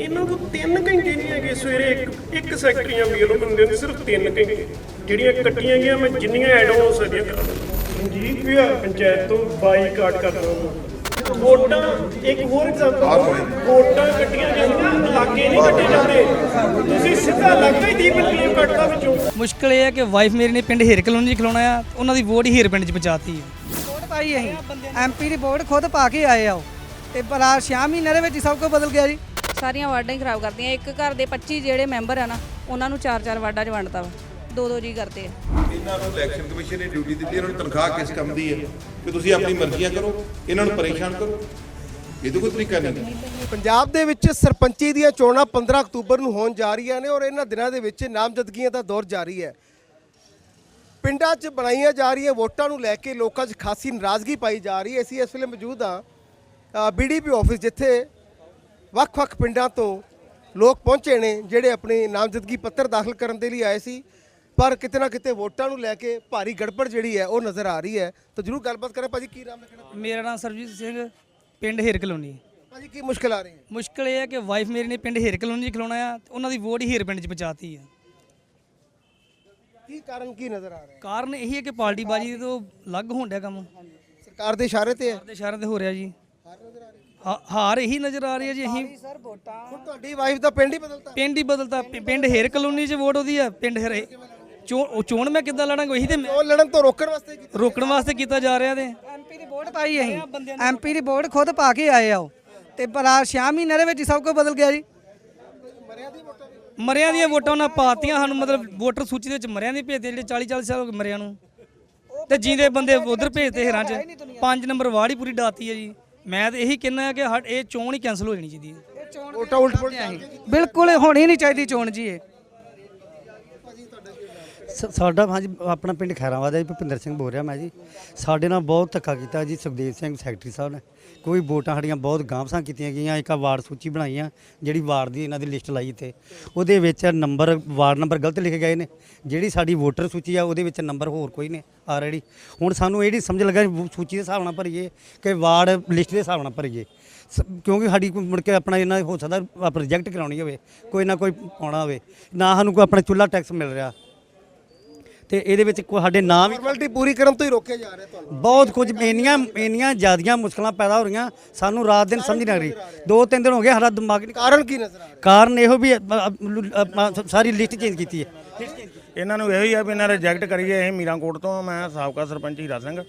ਇਹਨਾਂ ਕੋਲ 3 ਘੰਟੇ ਨਹੀਂ ਹੈਗੇ ਸਵੇਰੇ ਇੱਕ ਇੱਕ ਸੈਕਟਰੀਆਂ ਮੀਲ ਬੰਦੇ ਨੇ ਸਿਰਫ 3 ਘੰਟੇ। ਜਿਹੜੀਆਂ ਕੱਟੀਆਂ ਗਈਆਂ ਮੈਂ ਜਿੰਨੀਆਂ ਐਡ ਹੋ ਸਕਦੀਆਂ ਕਰਾ। ਜੀ ਪਿਆ ਪੰਚਾਇਤ ਤੋਂ ਬਾਈਕਾਟ ਕਰਨਾ ਵੋਟਾਂ ਇੱਕ ਹੋਰ ਐਗਜ਼ਾਮਪਲ ਵੋਟਾਂ ਕੱਟੀਆਂ ਜਾਂਦੀਆਂ ਲਾਗੇ ਨਹੀਂ ਕੱਟੇ ਜਾਂਦੇ। ਤੁਸੀਂ ਸਿੱਧਾ ਲੱਗਦਾ ਹੀ ਦੀਪ ਕਲੀਮ ਕੱਟਦਾ ਵਿੱਚੋਂ। ਮੁਸ਼ਕਲ ਇਹ ਹੈ ਕਿ ਵਾਈਫ ਮੇਰੀ ਨੇ ਪਿੰਡ ਹੀਰ ਕਲੋਨੀ 'ਚ ਖਲੋਣਾ ਆ ਉਹਨਾਂ ਦੀ ਵੋਟ ਹੀ ਹੀਰ ਪਿੰਡ 'ਚ ਪਹੁੰਚਾਤੀ ਹੈ। ਵੋਟ ਪਾਈ ਅਸੀਂ। ਐਮਪੀ ਦੀ ਵੋਟ ਖੁਦ ਪਾ ਕੇ ਆਏ ਆ ਉਹ। ਤੇ ਪਰ ਆ 6 ਮਹੀਨੇ ਦੇ ਵਿੱਚ ਸਭ ਕੁਝ ਬਦਲ ਗਿਆ ਜੀ। ਸਾਰੀਆਂ ਵਾਰਡਾਂ ਹੀ ਖਰਾਬ ਕਰਦੀਆਂ। ਇੱਕ ਘਰ ਦੇ 25 ਜਿਹੜੇ ਮੈਂਬਰ ਆ ਨਾ ਉਹਨਾਂ ਨੂੰ ਚਾਰ ਚਾਰ ਵਾਰਡਾਂ 'ਚ ਵੰਡਤਾ ਵਾ। ਦੋ ਦੋ ਜੀ ਕਰਦੇ ਆ। ਇਹਨਾਂ ਨੂੰ ਇਲੈਕਸ਼ਨ ਕਮਿਸ਼ਨ ਨੇ ਡਿਊਟੀ ਦਿੱਤੀ ਇਹਨਾਂ ਨੂੰ ਤਨਖਾਹ ਕਿਸ ਕੰਮ ਦੀ ਹੈ? ਕਿ ਤੁਸੀਂ ਆਪਣੀ ਮਰਜ਼ੀਆਂ ਕਰੋ ਇਹਨਾਂ ਨੂੰ ਪਰੇਸ਼ਾਨ ਕਰੋ। ਇਹ ਤਾਂ ਕੋਈ ਤਰੀਕਾ ਨਹੀਂ ਪੰਜਾਬ ਦੇ ਵਿੱਚ ਸਰਪੰਚੀ ਦੀਆਂ ਚੋਣਾਂ 15 ਅਕਤੂਬਰ ਨੂੰ ਹੋਣ ਜਾ ਰਹੀਆਂ ਨੇ ਔਰ ਇਹਨਾਂ ਦਿਨਾਂ ਦੇ ਵਿੱਚ ਨਾਮਜ਼ਦਗੀਆਂ ਦਾ ਦੌਰ ਜਾਰੀ ਹੈ। ਪਿੰਡਾਂ 'ਚ ਬਣਾਈਆਂ ਜਾ ਰਹੀਆਂ ਵੋਟਾਂ ਨੂੰ ਲੈ ਕੇ ਲੋਕਾਂ 'ਚ ਖਾਸੀ ਨਾਰਾਜ਼ਗੀ ਪਾਈ ਜਾ ਰਹੀ ਹੈ। ਅਸੀਂ ਇਸ ਵੇਲੇ ਮੌਜੂਦ ਹਾਂ ਬੀਡੀਪੀ ਆਫਿਸ ਜਿੱਥੇ ਵੱਖ-ਵੱਖ ਪਿੰਡਾਂ ਤੋਂ ਲੋਕ ਪਹੁੰਚੇ ਨੇ ਜਿਹੜੇ ਆਪਣੇ ਨਾਮਜ਼ਦਗੀ ਪੱਤਰ ਦਾਖਲ ਕਰਨ ਦੇ ਲਈ ਆਏ ਸੀ। ਪਰ ਕਿਤੇ ਨਾ ਕਿਤੇ ਵੋਟਾਂ ਨੂੰ ਲੈ ਕੇ ਭਾਰੀ ਗੜਬੜ ਜਿਹੜੀ ਹੈ ਉਹ ਨਜ਼ਰ ਆ ਰਹੀ ਹੈ। ਤਾਂ ਜਰੂਰ ਗੱਲਬਾਤ ਕਰਾਂ। ਭਾਜੀ ਕੀ ਨਾਮ ਕਿਹੜਾ ਮੇਰਾ ਨਾਮ ਸਰਬਜੀਤ ਸਿੰਘ ਪਿੰਡ ਹੀਰ ਕਲੋਨੀ ਭਾਜੀ ਕੀ ਮੁਸ਼ਕਲ ਆ ਰਹੀ ਹੈ? ਮੁਸ਼ਕਲ ਇਹ ਹੈ ਕਿ ਵਾਈਫ ਮੇਰੀ ਨੇ ਪਿੰਡ ਹੀਰ ਕਲੋਨੀ 'ਚ ਖਲੋਣਾ ਆ ਉਹਨਾਂ ਦੀ ਵੋਟ ਹੀਰ ਪਿੰਡ 'ਚ ਪਹੁੰਚਾਤੀ ਹੈ। ਕੀ ਕਾਰਨ ਕੀ ਨਜ਼ਰ ਆ ਰਿਹਾ ਹੈ? ਕਾਰਨ ਇਹੀ ਹੈ ਕਿ ਪਾਰਟੀ ਬਾਜੀ ਤੋਂ ਅਲੱਗ ਹੋਣ ਡਿਆ ਕੰਮ। ਸਰਕਾਰ ਦੇ ਇਸ਼ਾਰੇ ਤੇ ਹੈ? ਦੇ ਸ਼ਹਿਰਾਂ ਤੇ ਹੋ ਰਿਹਾ ਜੀ। ਹਾ- ਹਾਰ ਇਹੀ ਨਜ਼ਰ ਆ ਰਹੀ ਹੈ ਜੀ ਅਸੀਂ ਹੁਣ ਤੁਹਾਡੀ ਵਾਈਫ ਦਾ ਪਿੰਡ ਹੀ ਬਦਲਤਾ। ਪਿੰਡ ਹੀ ਬਦਲਤਾ। ਪਿ- ਪਿੰਡ ਹੀਰ ਕਲੋਨੀ 'ਚ ਵੋਟ ਉਹਦੀ ਆ ਪਿੰਡ ਹੀਰ। ਚੋਣ ਉਹ ਚੋਣ ਮੈਂ ਕਿੱਦਾਂ ਲੜਾਂਗਾ? ਇਹੀ ਤੇ ਮੈਂ- ਉਹ ਲੜਨ ਤੋਂ ਰੋਕਣ ਵਾਸਤੇ ਕੀਤਾ। ਰੋਕਣ ਵਾਸਤੇ ਕੀਤਾ ਜਾ ਰਿਹਾ ਤੇ। ਐਮਪੀ ਦੀ ਵੋਟ ਪਾਈ ਅਸੀਂ। ਐਮਪੀ ਦੀ ਵੋਟ ਖੁਦ ਪਾ ਕੇ ਆਏ ਆ ਉਹ। ਤੇ ਪਰ ਆ 6 ਮਹੀਨੇ ਦੇ ਵਿੱਚ ਹੀ ਸਭ ਕੁਝ ਬਦਲ ਗਿਆ ਜੀ। ਮਰਿਆਂ ਦੀਆਂ ਵੋਟਾਂ ਉਹਨਾਂ ਪਾਤੀਆਂ ਸਾਨੂੰ ਮਤਲਬ ਵੋਟਰ ਸੂਚੀ ਦੇ ਵਿੱਚ ਮਰਿਆਂ ਦੀ ਭੇਜਦੇ ਜਿਹੜੇ 40 40 ਸਾਲ ਹੋ ਗਏ ਮਰਿਆਂ ਨੂੰ। ਤੇ ਜਿੰਦੇ ਬੰਦੇ ਉਧਰ ਭੇਜਦੇ ਹਿਰਾਂ 'ਚ। ਪੰਜ ਨੰਬਰ ਵਾਰਡ ਹੀ ਪੂਰੀ ਡਾਤੀ ਹੈ ਜੀ। ਮੈਂ ਤਾਂ ਇਹੀ ਕਹਿੰਦਾ ਕਿ ਹਟ- ਇਹ ਚੋਣ ਹੀ ਕੈਨਸਲ ਹੋ ਜਾਣੀ ਚਾਹੀਦੀ ਹੈ। ਵੋਟਾਂ ਉਲਟ ਪੁਲਟ ਬਿਲਕੁਲ ਹੋਣੀ ਨਹੀਂ ਚਾਹੀਦੀ ਚੋਣ ਜੀ ਇਹ। ਸ- ਸਾਡਾ ਹਾਂਜੀ, ਆਪਣਾ ਪਿੰਡ ਖੈਰਾਬਾਦ ਹੈ ਜੀ, ਭੁਪਿੰਦਰ ਸਿੰਘ ਬੋਲ ਰਿਹਾ ਮੈਂ ਜੀ। ਸਾਡੇ ਨਾਲ ਬਹੁਤ ਧੱਕਾ ਕੀਤਾ ਜੀ, ਸੁਖਦੇਵ ਸਿੰਘ ਸੈਕਟਰੀ ਸਾਹਿਬ ਨੇ। ਕੋਈ ਵੋਟਾਂ ਸਾਡੀਆਂ ਬਹੁਤ ਗਾਂਵਸਾਂ ਕੀਤੀਆਂ ਗਈਆਂ, ਇੱਕ ਆਹ ਵਾਰਡ ਸੂਚੀ ਬਣਾਈਆਂ, ਜਿਹੜੀ ਵਾਰਡ ਦੀ ਇਹਨਾਂ ਦੀ ਲਿਸਟ ਲਾਈ ਤੇ ਉਹਦੇ ਵਿੱਚ ਨੰਬਰ, ਵਾਰਡ ਨੰਬਰ ਗਲਤ ਲਿਖੇ ਗਏ ਨੇ। ਜਿਹੜੀ ਸਾਡੀ ਵੋਟਰ ਸੂਚੀ ਆ, ਉਹਦੇ ਵਿੱਚ ਨੰਬਰ ਹੋਰ ਕੋਈ ਨੇ ਆਲਰੇਡੀ ਹੁਣ ਸਾਨੂੰ ਇਹ ਨਹੀਂ ਸਮਝ ਲੱਗਾ ਵੀ ਸੂਚੀ ਦੇ ਹਿਸਾਬ ਨਾਲ ਭਰੀਏ ਕਿ ਵਾਰਡ ਲਿਸਟ ਦੇ ਹਿਸਾਬ ਨਾਲ ਭਰੀਏ। ਸ- ਕਿਉਂਕਿ ਸਾਡੀ ਕੋਈ ਮੁੜ ਕੇ ਆਪਣਾ ਇਹਨਾਂ, ਹੋ ਸਕਦਾ, ਆਪਾਂ ਪ੍ਰੋਜੈਕਟ ਕਰਾਉਣੀ ਹੋਵੇ, ਕੋਈ ਨਾ ਕੋਈ ਪਾਉਣਾ ਹੋਵੇ। ਨਾ ਸਾਨੂੰ ਕੋਈ ਆਪਣਾ ਚੁੱਲਾ ਟੈਕਸ ਮਿਲ ਰਿਹਾ। ਤੇ ਇਹਦੇ ਵਿੱਚ ਕੋਈ ਸਾਡੇ ਨਾਮ ਹੀ ਫਾਰਮੈਲਿਟੀ ਪੂਰੀ ਕਰਨ ਤੋਂ ਹੀ ਰੋਕਿਆ ਜਾ ਰਿਹਾ ਤੁਹਾਨੂੰ। ਬਹੁਤ ਕੁਝ ਇੰਨੀਆਂ ਇੰਨੀਆਂ ਜ਼ਿਆਦੀਆਂ ਮੁਸ਼ਕਲਾਂ ਪੈਦਾ ਹੋ ਰਹੀਆਂ। ਸਾਨੂੰ ਰਾਤ ਦਿਨ ਸਮਝ ਨਹੀਂ ਆ ਰਹੀ। ਦੋ ਤਿੰਨ ਦਿਨ ਹੋ ਗਏ ਸਾਡਾ ਦਿਮਾਗ ਨਹੀਂ ਕਾਰਨ ਕੀ ਨਜ਼ਰ ਆ ਰਿਹਾ? ਕਾਰਨ ਇਹੋ ਵੀ ਅ- ਅ- ਆਪਾਂ ਸਾਰੀ ਲਿਸਟ ਚੇਂਜ ਕੀਤੀ ਹੈ। ਇਹਨਾਂ ਨੂੰ ਇਹੋ ਹੀ ਆ ਵੀ ਇਹਨਾਂ ਰਿਜੈਕਟ ਕਰੀਏ ਇਹ ਮੀਰਾਂਕੋਟ ਤੋਂ ਮੈਂ ਸਾਬਕਾ ਸਰਪੰਚ ਹੀਰਾ ਸਿੰਘ।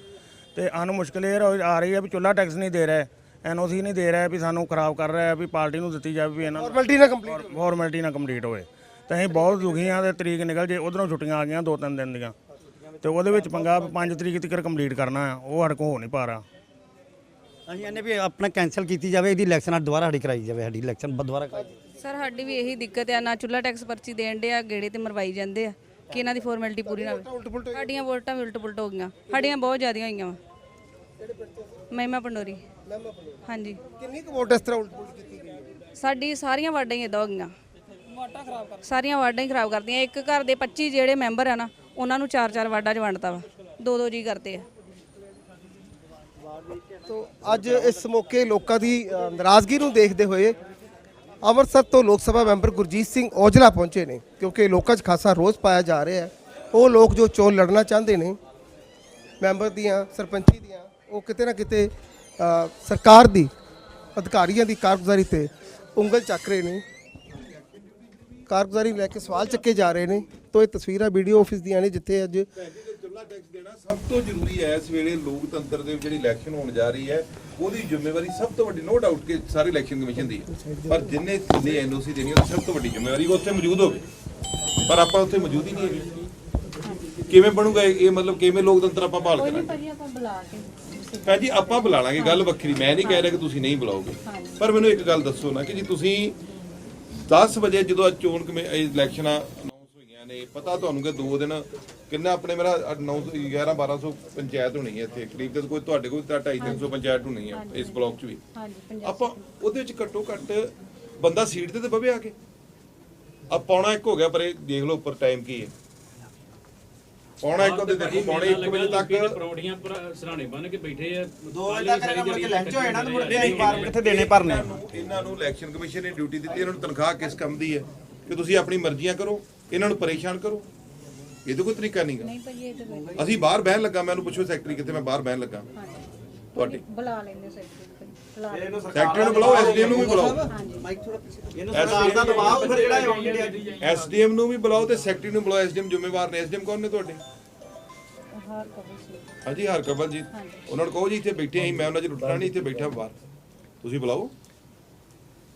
ਤੇ ਸਾਨੂੰ ਮੁਸ਼ਕਲ ਇਹ ਰੋ- ਆ ਰਹੀ ਹੈ ਵੀ ਚੁੱਲਾ ਟੈਕਸ ਨਹੀਂ ਦੇ ਰਿਹਾ ਐਨਓਸੀ ਨਹੀਂ ਦੇ ਰਿਹਾ ਵੀ ਸਾਨੂੰ ਖਰਾਬ ਕਰ ਰਿਹਾ ਵੀ ਪਾਰਟੀ ਨੂੰ ਦਿੱਤੀ ਜਾਵੇ ਵੀ ਇਹਨਾਂ ਫਾਰਮੈਲਿਟੀ ਨਾ ਕੰਪਲੀਟ ਫਾਰਮੈਲਿਟੀ ਨਾ ਕੰਪਲੀਟ ਹੋਵੇ। ਤਾਂ ਅਸੀਂ ਬਹੁਤ ਦੁਖੀ ਆ ਤੇ ਤਰੀਕ ਨਿਕਲ ਜੇ ਉਧਰੋਂ ਛੁੱਟੀਆਂ ਆ ਗਈਆਂ ਦੋ ਤਿੰਨ ਦਿਨ ਦੀਆਂ। ਤੇ ਉਹਦੇ ਵਿੱਚ ਪੰਗਾ 5 ਤਰੀਕ ਤੱਕ ਕੰਪਲੀਟ ਕਰਨਾ ਆ ਉਹ ਸਾਡੇ ਕੋਲ ਹੋ ਨਹੀਂ ਪਾ ਰਿਹਾ ਅਸੀਂ ਇਹਨੇ ਵੀ ਆਪਣਾ ਕੈਨਸਲ ਕੀਤੀ ਜਾਵੇ ਇਹਦੀ ਇਲੈਕਸ਼ਨ ਦੁਬਾਰਾ ਸਾਡੀ ਕਰਾਈ ਜਾਵੇ ਸਾਡੀ ਇਲੈਕਸ਼ਨ ਦੁਬਾਰਾ ਕਰਾਈ ਜਾਵੇ। ਸਰ ਸਾਡੀ ਵੀ ਇਹੀ ਦਿੱਕਤ ਆ ਨਾ ਚੁੱਲਾ ਟੈਕਸ ਪਰਚੀ ਦੇਣ ਦੇ ਆ ਗੇੜੇ ਤੇ ਮਰਵਾਈ ਜਾਂਦੇ ਆ ਕਿ ਇਹਨਾਂ ਦੀ ਫਾਰਮੈਲਿਟੀ ਪੂਰੀ ਨਾ ਹੋਵੇ। ਸਾਡੀਆਂ ਵੋਟਾਂ ਵੀ ਉਲਟ ਪੁਲਟ ਹੋ ਗਈਆਂ ਸਾਡੀਆਂ ਬਹੁਤ ਜ਼ਿਆਦੀਆਂ ਹੋਈਆਂ ਵਾ। ਮਹਿਮਾ ਪੰਡੋਰੀ। ਹਾਂਜੀ। ਕਿੰਨੀ ਕੁ ਵੋਟ ਇਸ ਤਰ੍ਹਾਂ ਉਲਟ ਪੁਲਟ ਕੀਤੀ ਗਈ ਹੈ? ਸਾਡੀ ਸਾਰੀਆਂ ਵਾਰਡਾਂ ਹੀ ਇਦਾਂ ਹੋ ਗਈਆਂ। ਸਾਰੀਆਂ ਵਾਰਡਾਂ ਹੀ ਖਰਾਬ ਕਰਦੀਆਂ। ਇੱਕ ਘਰ ਦੇ 25 ਜਿਹੜੇ ਮੈਂਬਰ ਆ ਨਾ ਉਹਨਾਂ ਨੂੰ ਚਾਰ ਚਾਰ ਵਾਰਡਾਂ 'ਚ ਵੰਡਤਾ ਵਾ। ਦੋ ਦੋ ਜੀ ਕਰਦੇ ਆ। ਤੋ ਅੱਜ ਇਸ ਮੌਕੇ ਲੋਕਾਂ ਦੀ ਅ, ਨਾਰਾਜ਼ਗੀ ਨੂੰ ਦੇਖਦੇ ਹੋਏ ਅੰਮ੍ਰਿਤਸਰ ਤੋਂ ਲੋਕ ਸਭਾ ਮੈਂਬਰ ਗੁਰਜੀਤ ਸਿੰਘ ਔਜਲਾ ਪਹੁੰਚੇ ਨੇ ਕਿਉਂਕਿ ਲੋਕਾਂ 'ਚ ਖਾਸਾ ਰੋਸ ਪਾਇਆ ਜਾ ਰਿਹਾ ਹੈ। ਉਹ ਲੋਕ ਜੋ ਚੋਣ ਲੜਨਾ ਚਾਹੁੰਦੇ ਨੇ ਮੈਂਬਰ ਦੀਆਂ ਸਰਪੰਚੀ ਦੀਆਂ ਉਹ ਕਿਤੇ ਨਾ ਕਿਤੇ ਅ, ਸਰਕਾਰ ਦੀ ਅਧਿਕਾਰੀਆਂ ਦੀ ਕਾਰਗੁਜ਼ਾਰੀ ਤੇ ਉਂਗਲ ਚੱਕ ਰਹੇ ਨੇ। ਕਾਰਗੁਜ਼ਾਰੀ ਲੈ ਕੇ ਸਵਾਲ ਚੱਕੇ ਜਾ ਰਹੇ ਨੇ। ਤੋ ਇਹ ਤਸਵੀਰਾਂ ਵੀਡੀਓ ਆਫਿਸ ਦੀਆਂ ਨੇ ਜਿੱਥੇ ਅੱਜ ਚੁੱਲਾ ਟੈਕਸ ਦੇਣਾ ਸਭ ਤੋਂ ਜ਼ਰੂਰੀ ਹੈ ਇਸ ਵੇਲੇ ਲੋਕਤੰਤਰ ਦੇ ਵਿੱਚ ਜਿਹੜੀ ਇਲੈਕਸ਼ਨ ਹੋਣ ਜਾ ਰਹੀ ਹੈ ਉਹਦੀ ਜ਼ਿੰਮੇਵਾਰੀ ਸਭ ਤੋਂ ਵੱਡੀ ਨੋ ਡਾਊਟ ਕਿ ਸਾਰੇ ਇਲੈਕਸ਼ਨ ਕਮਿਸ਼ਨ ਦੀ ਹੈ। ਪਰ ਜਿੰਨੇ ਜਿੰਨੇ ਐਨਓਸੀ ਦੇਣੀ ਉਹਦੀ ਸਭ ਤੋਂ ਵੱਡੀ ਜ਼ਿੰਮੇਵਾਰੀ ਉਹ ਉੱਥੇ ਮੌਜੂਦ ਹੋਵੇ। ਪਰ ਆਪਾਂ ਉੱਥੇ ਮੌਜੂਦ ਹੀ ਨਹੀਂ ਹੈਗੇ। ਕਿਵੇਂ ਬਣੂਗਾ ਇਹ? ਮਤਲਬ ਕਿਵੇਂ ਲੋਕਤੰਤਰ ਆਪਾਂ ਭਾਲ ਕਰਾਂਗੇ? ਭਾਜੀ ਆਪਾਂ ਬੁਲਾ ਕੇ ਭੈਣ ਜੀ ਆਪਾਂ ਬੁਲਾ ਲਾਂਗੇ ਗੱਲ ਵੱਖਰੀ। ਮੈਂ ਨਹੀਂ ਕਹਿ ਰਿਹਾ ਕਿ ਤੁਸੀਂ ਨਹੀਂ ਬੁਲਾਓਗੇ। ਪਰ ਮੈਨੂੰ ਇੱਕ ਗੱਲ ਦੱਸੋ ਨਾ ਕਿ ਜੀ ਤੁਸੀਂ 10 ਵਜੇ ਜਦੋਂ ਚੋਣ ਕਮੇ ਇਲੈਕਸ਼ਨਾਂ ਅਨਾਉਂਸ ਹੋਈਆਂ ਨੇ ਪਤਾ ਤੁਹਾਨੂੰ ਕਿ ਦੋ ਦਿਨ ਕਿੰਨਾ ਆਪਣੇ ਮੇਰਾ 9 11 1200 ਪੰਚਾਇਤ ਹੋਣੀ ਹੈ ਇੱਥੇ। ਕਰੀਬ ਤੇ ਕੋਈ ਤੁਹਾਡੇ ਕੋਲ ਤਾਂ 2.5 300 ਪੰਚਾਇਤ ਹੋਣੀ ਹੈ ਇਸ ਬਲਾਕ 'ਚ ਵੀ। ਆਪਾਂ ਉਹਦੇ ਵਿੱਚ ਘੱਟੋ ਘੱਟ ਬੰਦਾ ਸੀਟ ਤੇ ਤੇ ਬਵੇ ਆ ਕੇ। ਆ ਪੌਣਾ ਇੱਕ ਹੋ ਗਿਆ ਪਰ ਇਹ ਦੇਖ ਲਓ ਉੱਪਰ ਟਾਈਮ ਕੀ ਹੈ। ਪੌਣਾ ਇੱਕ ਦੇ ਦੇਖੋ ਪੌਣੇ 1 ਵਜੇ ਤੱਕ ਪਰੌਂਠੀਆਂ ਸਰਾਣੇ ਬੰਨ ਕੇ ਬੈਠੇ ਆ। 2 ਵਜੇ ਤੱਕ ਇਹਨਾਂ ਮੁੜ ਕੇ ਲੰਚ ਹੋ ਜਾਣਾ ਤੇ ਮੁੜ ਕੇ ਫਾਰਮ ਕਿੱਥੇ ਦੇਣੇ ਭਰਨੇ ਇਹਨਾਂ ਨੂੰ ਇਲੈਕਸ਼ਨ ਕਮਿਸ਼ਨ ਨੇ ਡਿਊਟੀ ਦਿੱਤੀ ਇਹਨਾਂ ਨੂੰ ਤਨਖਾਹ ਕਿਸ ਕੰਮ ਦੀ ਹੈ? ਕਿ ਤੁਸੀਂ ਆਪਣੀ ਮਰਜ਼ੀਆਂ ਕਰੋ ਇਹਨਾਂ ਨੂੰ ਪਰੇਸ਼ਾਨ ਕਰੋ। ਇਹ ਤਾਂ ਕੋਈ ਤਰੀਕਾ ਨਹੀਂਗਾ। ਨਹੀਂ ਭਾਈ ਇਹ ਤਾਂ ਕੋਈ- ਅਸੀਂ ਬਾਹਰ ਬਹਿਣ ਲੱਗਾ ਮੈਨੂੰ ਪੁੱਛੋ ਸੈਕਟਰੀ ਕਿੱਥੇ ਮੈਂ ਬਾਹਰ ਬਹਿਣ ਲੱਗਾ। ਤੁਹਾਡੀ ਬੁਲਾ ਲੈਂਦੇ ਸੈਕਟਰੀ। ਸੈਕਟਰੀ ਨੂੰ ਬੁਲਾਓ ਐਸਡੀਐਮ ਨੂੰ ਵੀ ਬੁਲਾਓ। ਇਹਨੂੰ ਸਰਕਾਰ ਦਾ ਦਬਾਅ ਫਿਰ ਜਿਹੜਾ ਆਉਣ ਡਿਆ ਐਸਡੀਐਮ ਨੂੰ ਵੀ ਬੁਲਾਓ ਤੇ ਸੈਕਟਰੀ ਨੂੰ ਬੁਲਾਓ। ਐਸਡੀਐਮ ਜ਼ਿੰਮੇਵਾਰ ਨੇ। ਐਸਡੀਐਮ ਕੌਣ ਨੇ ਤੁਹਾਡੇ? ਹਾਂਜੀ ਹਰਕਬਲ ਜੀ। ਉਹਨਾਂ ਨੂੰ ਕਹੋ ਜੀ ਇੱਥੇ ਬੈਠੇ ਆਂ। ਮੈਂ ਉਹਨਾਂ 'ਚ ਰੁੱਟਣਾ ਨਹੀਂ ਇੱਥੇ ਬੈਠਾ ਬਾਹਰ। ਤੁਸੀਂ ਬੁਲਾਓ।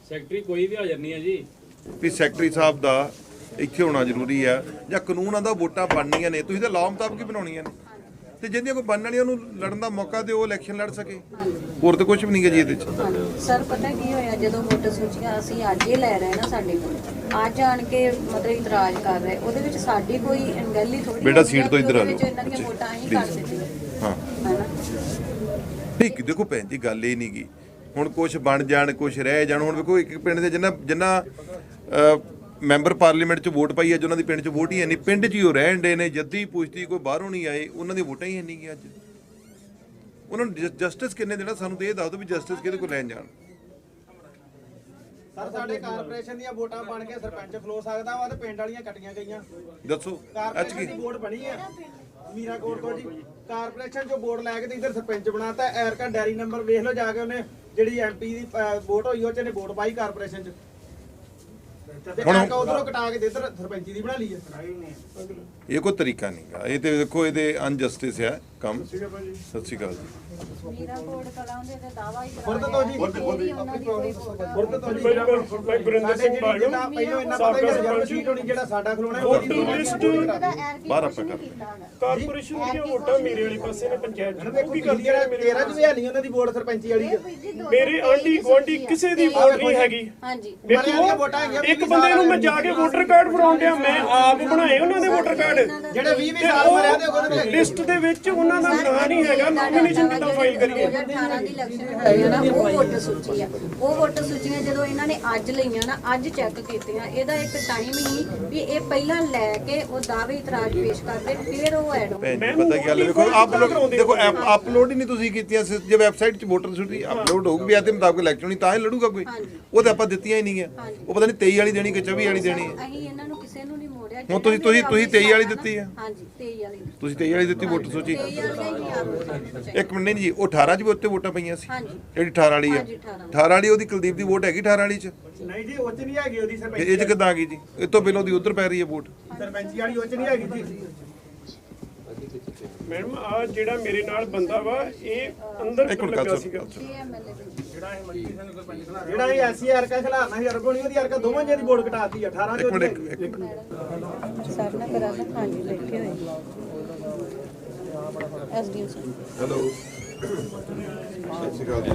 ਸੈਕਟਰੀ ਕੋਈ ਵੀ ਹਾਜ਼ਰ ਨਹੀਂ ਹੈ ਜੀ। ਵੀ ਸੈਕਟਰੀ ਸਾਹਿਬ ਦਾ ਇੱਥੇ ਹੋਣਾ ਜ਼ਰੂਰੀ ਆ ਜਾਂ ਕਾਨੂੰਨਾਂ ਦਾ ਵੋਟਾਂ ਬਣਨੀਆਂ ਨੇ। ਤੁਸੀਂ ਤਾਂ ਲਾਅ ਮੁਤਾਬਕ ਹੀ ਬਣਾਉਣੀਆਂ ਨੇ। ਤੇ ਜਿੰਦੀਆਂ ਕੋਈ ਬਣਨ ਵਾਲੀ ਉਹਨੂੰ ਲੜਨ ਦਾ ਮੌਕਾ ਦਿਓ ਇਲੈਕਸ਼ਨ ਲੜ ਸਕੇ। ਹੋਰ ਤਾਂ ਕੁਝ ਵੀ ਨਹੀਂਗਾ ਜੀ ਇਹਦੇ 'ਚ। ਸਰ ਪਤਾ ਕੀ ਹੋਇਆ ਜਦੋਂ ਵੋਟਰ ਸੂਚੀਆਂ ਅਸੀਂ ਅੱਜ ਹੀ ਲੈ ਰਹੇ ਨਾ ਸਾਡੇ ਕੋਲ ਅੱਜ ਆਣ ਕੇ ਮਤਲਬ ਇਤਰਾਜ਼ ਕਰ ਰਹੇ ਉਹਦੇ ਵਿੱਚ ਸਾਡੀ ਕੋਈ ਅਣਗਹਿਲੀ ਥੋੜੀ ਬੇਟਾ ਸੀਟ ਤੋਂ ਇੱਧਰ ਆ। ਇਹਨਾਂ ਦੀਆਂ ਵੋਟਾਂ। ਕਰ ਦਿੱਤੀਆਂ। ਹਾਂ। ਹੈਨਾ? ਠੀਕ ਦੇਖੋ ਭੈਣ ਜੀ ਗੱਲ ਇਹ ਨਹੀਂਗੀ ਹੁਣ ਕੁਝ ਬਣ ਜਾਣ ਕੁਝ ਰਹਿ ਜਾਣ ਹੁਣ ਵੇਖੋ ਇੱਕ ਇੱਕ ਪਿੰਡ ਦੇ ਜਿੰਨਾ ਜਿੰਨਾ ਅਹ, ਮੈਂਬਰ ਪਾਰਲੀਮੈਂਟ 'ਚ ਵੋਟ ਪਾਈ ਹੈ ਜਿਨ੍ਹਾਂ ਦੀ ਪਿੰਡ 'ਚ ਵੋਟ ਹੀ ਹੈ ਨਹੀਂ। ਪਿੰਡ 'ਚ ਹੀ ਉਹ ਰਹਿਣ ਦੇ ਨੇ ਜੱਦੀ ਪੁੱਛਦੀ ਕੋਈ ਬਾਹਰੋਂ ਨਹੀਂ ਆਏ ਉਹਨਾਂ ਦੀ ਵੋਟਾਂ ਹੀ ਨਹੀਂ ਅੱਜ। ਉਹਨਾਂ ਨੂੰ ਜਸਟਿਸ ਕਿੰਨੇ ਦੇਣਾ? ਸਾਨੂੰ ਤੇ ਇਹ ਦੱਸ ਦਿਓ ਵੀ ਜਸਟਿਸ ਕਿਹਦੇ ਕੋਲ ਲੈਣ ਜਾਣ। ਸਰ ਸਾਡੇ ਕਾਰਪੋਰੇਸ਼ਨ ਦੀਆਂ ਵੋਟਾਂ ਬਣ ਕੇ ਸਰਪੰਚ ਖਲੋ ਸਕਦਾ ਵਾ ਤੇ ਪਿੰਡ ਵਾਲੀਆਂ ਕੱਟੀਆਂ ਗਈਆਂ। ਦੱਸੋ ਅੱਜ ਕਾਰਪੋਰੇਸ਼ਨ ਕੀ ਦੀ ਵੋਟ ਬਣੀ ਹੈ। ਮੀਰਾਕੋਟ ਤੋਂ ਜੀ ਕਾਰਪੋਰੇਸ਼ਨ ਚੋਂ ਵੋਟ ਲੈ ਕੇ ਤੇ ਇੱਧਰ ਸਰਪੰਚ ਬਣਾਤਾ ਐਰਕਾ ਡੈਰੀ ਨੰਬਰ ਵੇਖ ਲਓ ਜਾ ਕੇ ਉਹਨੇ ਜਿਹੜੀ ਐਮਪੀ ਦੀ ਅਹ, ਵੋਟ ਹੋਈ ਉਹ ਚ ਨੇ ਵੋਟ ਪਾਈ ਕਾਰਪੋਰੇਸ਼ਨ ਚ। ਹੁਣ- ਉਧਰੋਂ ਕਟਾ ਕੇ ਤੇ ਇੱਧਰ ਸਰਪੰਚੀ ਦੀ ਬਣਾ ਲਈ ਹੈ ਇਹ ਕੋਈ ਤਰੀਕਾ ਨਹੀਂਗਾ ਇਹ ਤੇ ਦੇਖੋ ਇਹਦੇ ਅਨਜਸਟਿਸ ਹੈ। ਕੰਮ? ਸਤਿ ਸ਼੍ਰੀ ਅਕਾਲ ਜੀ। ਮੀਰਾ ਕੋਡ ਕਲਾਉਂਦੇ ਤੇ ਦਾਵਾ ਹੀ ਫੁਰਤ ਤੋਂ ਜੀ। ਫੁਰਤ ਤੋਂ ਜੀ। ਭਾਈ ਗੁਰਿੰਦਰ ਸਿੰਘ ਬਾਜੂ ਪਹਿਲਾਂ ਇੰਨਾ ਪਤਾ ਹੀ ਰਿਜ਼ਰਵ ਸੀਟ ਹੋਣੀ ਜਿਹੜਾ ਸਾਡਾ ਖਲੋਣਾ ਉਹ ਵੋਟਰ ਲਿਸਟ ਬਾਹਰ ਆਪਾਂ ਕਰ ਕਾਰਪੋਰੇਸ਼ਨ ਦੀਆਂ ਵੋਟਾਂ ਮੇਰੇ ਵਾਲੇ ਪਾਸੇ ਨੇ ਪੰਚਾਇਤ ਚ। ਵੇਖੋ ਉਹ ਕੀ ਕਰਦੇ ਨੇ ਮੇਰੇ ਤੇਰਾ ਚ ਵੀ ਹੈ ਨਹੀਂ ਉਹਨਾਂ ਦੀ ਵੋਟ ਸਰਪੰਚੀ ਵਾਲੀ ਚ ਮੇਰੇ ਆਂਢੀ ਗੁਆਂਢੀ ਕਿਸੇ ਦੀ ਵੋਟ ਨਹੀਂ ਹੈਗੀ। ਹਾਂਜੀ। ਵੋਟਾਂ ਹੈਗੀਆਂ ਇੱਕ ਬੰਦੇ ਨੂੰ ਮੈਂ ਜਾ ਕੇ ਵੋਟਰ ਕਾਰਡ ਫੜਾਉਣ ਡਿਆ ਮੈਂ ਆਪ ਬਣਾਏ ਉਹਨਾਂ ਦੇ ਵੋਟਰ ਕਾਰਡ। ਜਿਹੜੇ 20 20 ਸਾਲ ਮਰਿਆ ਦੇ ਉਹਦੇ ਵਿੱਚ ਲਿਸਟ ਦੇ ਵਿੱਚ ਉਹਨਾਂ ਦਾ ਨਾਂ ਨਹੀਂ ਹੈਗਾ। ਨੋਮੀਨੇਸ਼ਨ ਕਿੱਦਾਂ ਫਾਈਲ ਕਰੀਏ 2018 ਦੀ ਇਲੈਕਸ਼ਨ ਹੋਈ ਹੈ ਨਾ ਉਹ ਵੋਟਰ ਸੂਚੀ ਆ। ਉਹ ਵੋਟਰ ਸੂਚੀਆਂ ਜਦੋਂ ਇਹਨਾਂ ਨੇ ਅੱਜ ਲਈਆਂ ਨਾ ਅੱਜ ਚੈੱਕ ਕੀਤੀਆਂ ਇਹਦਾ ਇੱਕ ਟਾਈਮ ਹੀ ਵੀ ਇਹ ਪਹਿਲਾਂ ਲੈ ਕੇ ਉਹ ਦਾਅਵੇ ਇਤਰਾਜ਼ ਪੇਸ਼ ਕਰਦੇ ਫਿਰ ਉਹ ਐਡ ਭੈਣ ਜੀ ਪਤਾ ਕੀ ਗੱਲ ਹੈ? ਵੇਖੋ ਅਪਲੋਡ ਦੇਖੋ ਅਪਲੋਡ ਹੀ। ਨਹੀਂ ਤੁਸੀਂ ਕੀਤੀਆਂ ਸਿ- ਜੇ ਵੈਬਸਾਈਟ 'ਚ ਵੋਟਰ ਸੂਚੀ ਅਪਲੋਡ ਹੋਊਗੀ ਵੀ ਆਦੇ ਮੁਤਾਬਕ ਇਲੈਕਸ਼ਨ ਨਹੀਂ ਤਾਂ ਹੀ ਲੜੂਗਾ ਕੋਈ। ਉਹ ਤਾਂ ਆਪਾਂ ਦਿੱਤੀਆਂ ਹੀ ਨਹੀਂ ਉਹ ਪਤਾ ਨਹੀਂ 23 ਵਾਲੀ ਦੇਣੀ ਕਿ 24 ਵਾਲੀ ਦੇਣੀ ਹੈ ਅਸੀਂ ਇਹਨਾਂ ਨੂੰ ਕਿਸੇ ਨੂੰ ਨਹੀਂ ਮੋੜਿਆ ਹੁਣ ਤੁਸੀਂ ਤੁਸੀਂ ਤੁਸੀਂ 23 ਵਾਲੀ ਦਿੱਤੀ ਹੈ ਹਾਂਜੀ 23 ਵਾਲੀ ਤੁਸੀਂ 23 ਵਾਲੀ ਦਿੱਤੀ ਵੋਟਰ ਸੂਚੀ। 23 ਵਾਲੀ ਹੀ ਆਪ ਇੱਕ ਮਿੰਟ ਨਹੀਂ ਜੀ ਉਹ 18 ਚ ਵੀ ਉੱਤੇ ਵੋਟਾਂ ਪਈਆਂ ਸੀ। ਹਾਂਜੀ। ਜਿਹੜੀ 18 ਵਾਲੀ ਹੈ ਹਾਂਜੀ, 18 18 ਵਾਲੀ ਉਹਦੀ ਕੁਲਦੀਪ ਦੀ ਵੋਟ ਹੈਗੀ 18 ਵਾਲੀ ਚ? ਨਹੀਂ ਜੀ ਉਹ ਚ ਨਹੀਂ ਹੈਗੀ ਉਹਦੀ ਸਰਪੰਚੀ ਇਹ ਚ ਕਿੱਦਾਂ ਆ ਗਈ ਜੀ? ਇਹ ਤੋਂ ਪਹਿਲਾਂ ਦੀ ਉਧਰ ਪੈ ਰਹੀ ਹੈ ਵੋਟ। ਸਰਪੰਚੀ ਵਾਲੀ ਉਹ ਚ ਨਹੀਂ ਹੈਗੀ ਜੀ। ਮੈਡਮ ਆ ਜਿਹੜਾ ਮੇਰੇ ਨਾਲ ਬੰਦਾ ਵਾ ਇਹ ਅੰਦਰ ਇੱਕ ਮਿੰਟ ਲੱਗਾ ਗੱਲ ਸੀਗਾ। ਜਿਹੜਾ ਇਹ ਐਸੀ ਆਰਕਾ ਖਿਲਾਰਨਾ ਸੀ ਅਰਗੋਣੀ ਉਹਦੀ ਆਰਕਾ ਦੋਵਾਂ ਦੀ ਵੋਟ ਕਟਾਤੀ 18 ਇੱਕ ਚੋਂ ਮਿੰਟ ਇੱਕ ਇੱਕ ਮਿੰਟ। ਸਰ ਨਾਲ ਕਰਾ ਲਾਂ ਹਾਂਜੀ ਬੈਠੇ ਹੋਏ। SDO sir. Hello. Sat Sri Akal ਜੀ।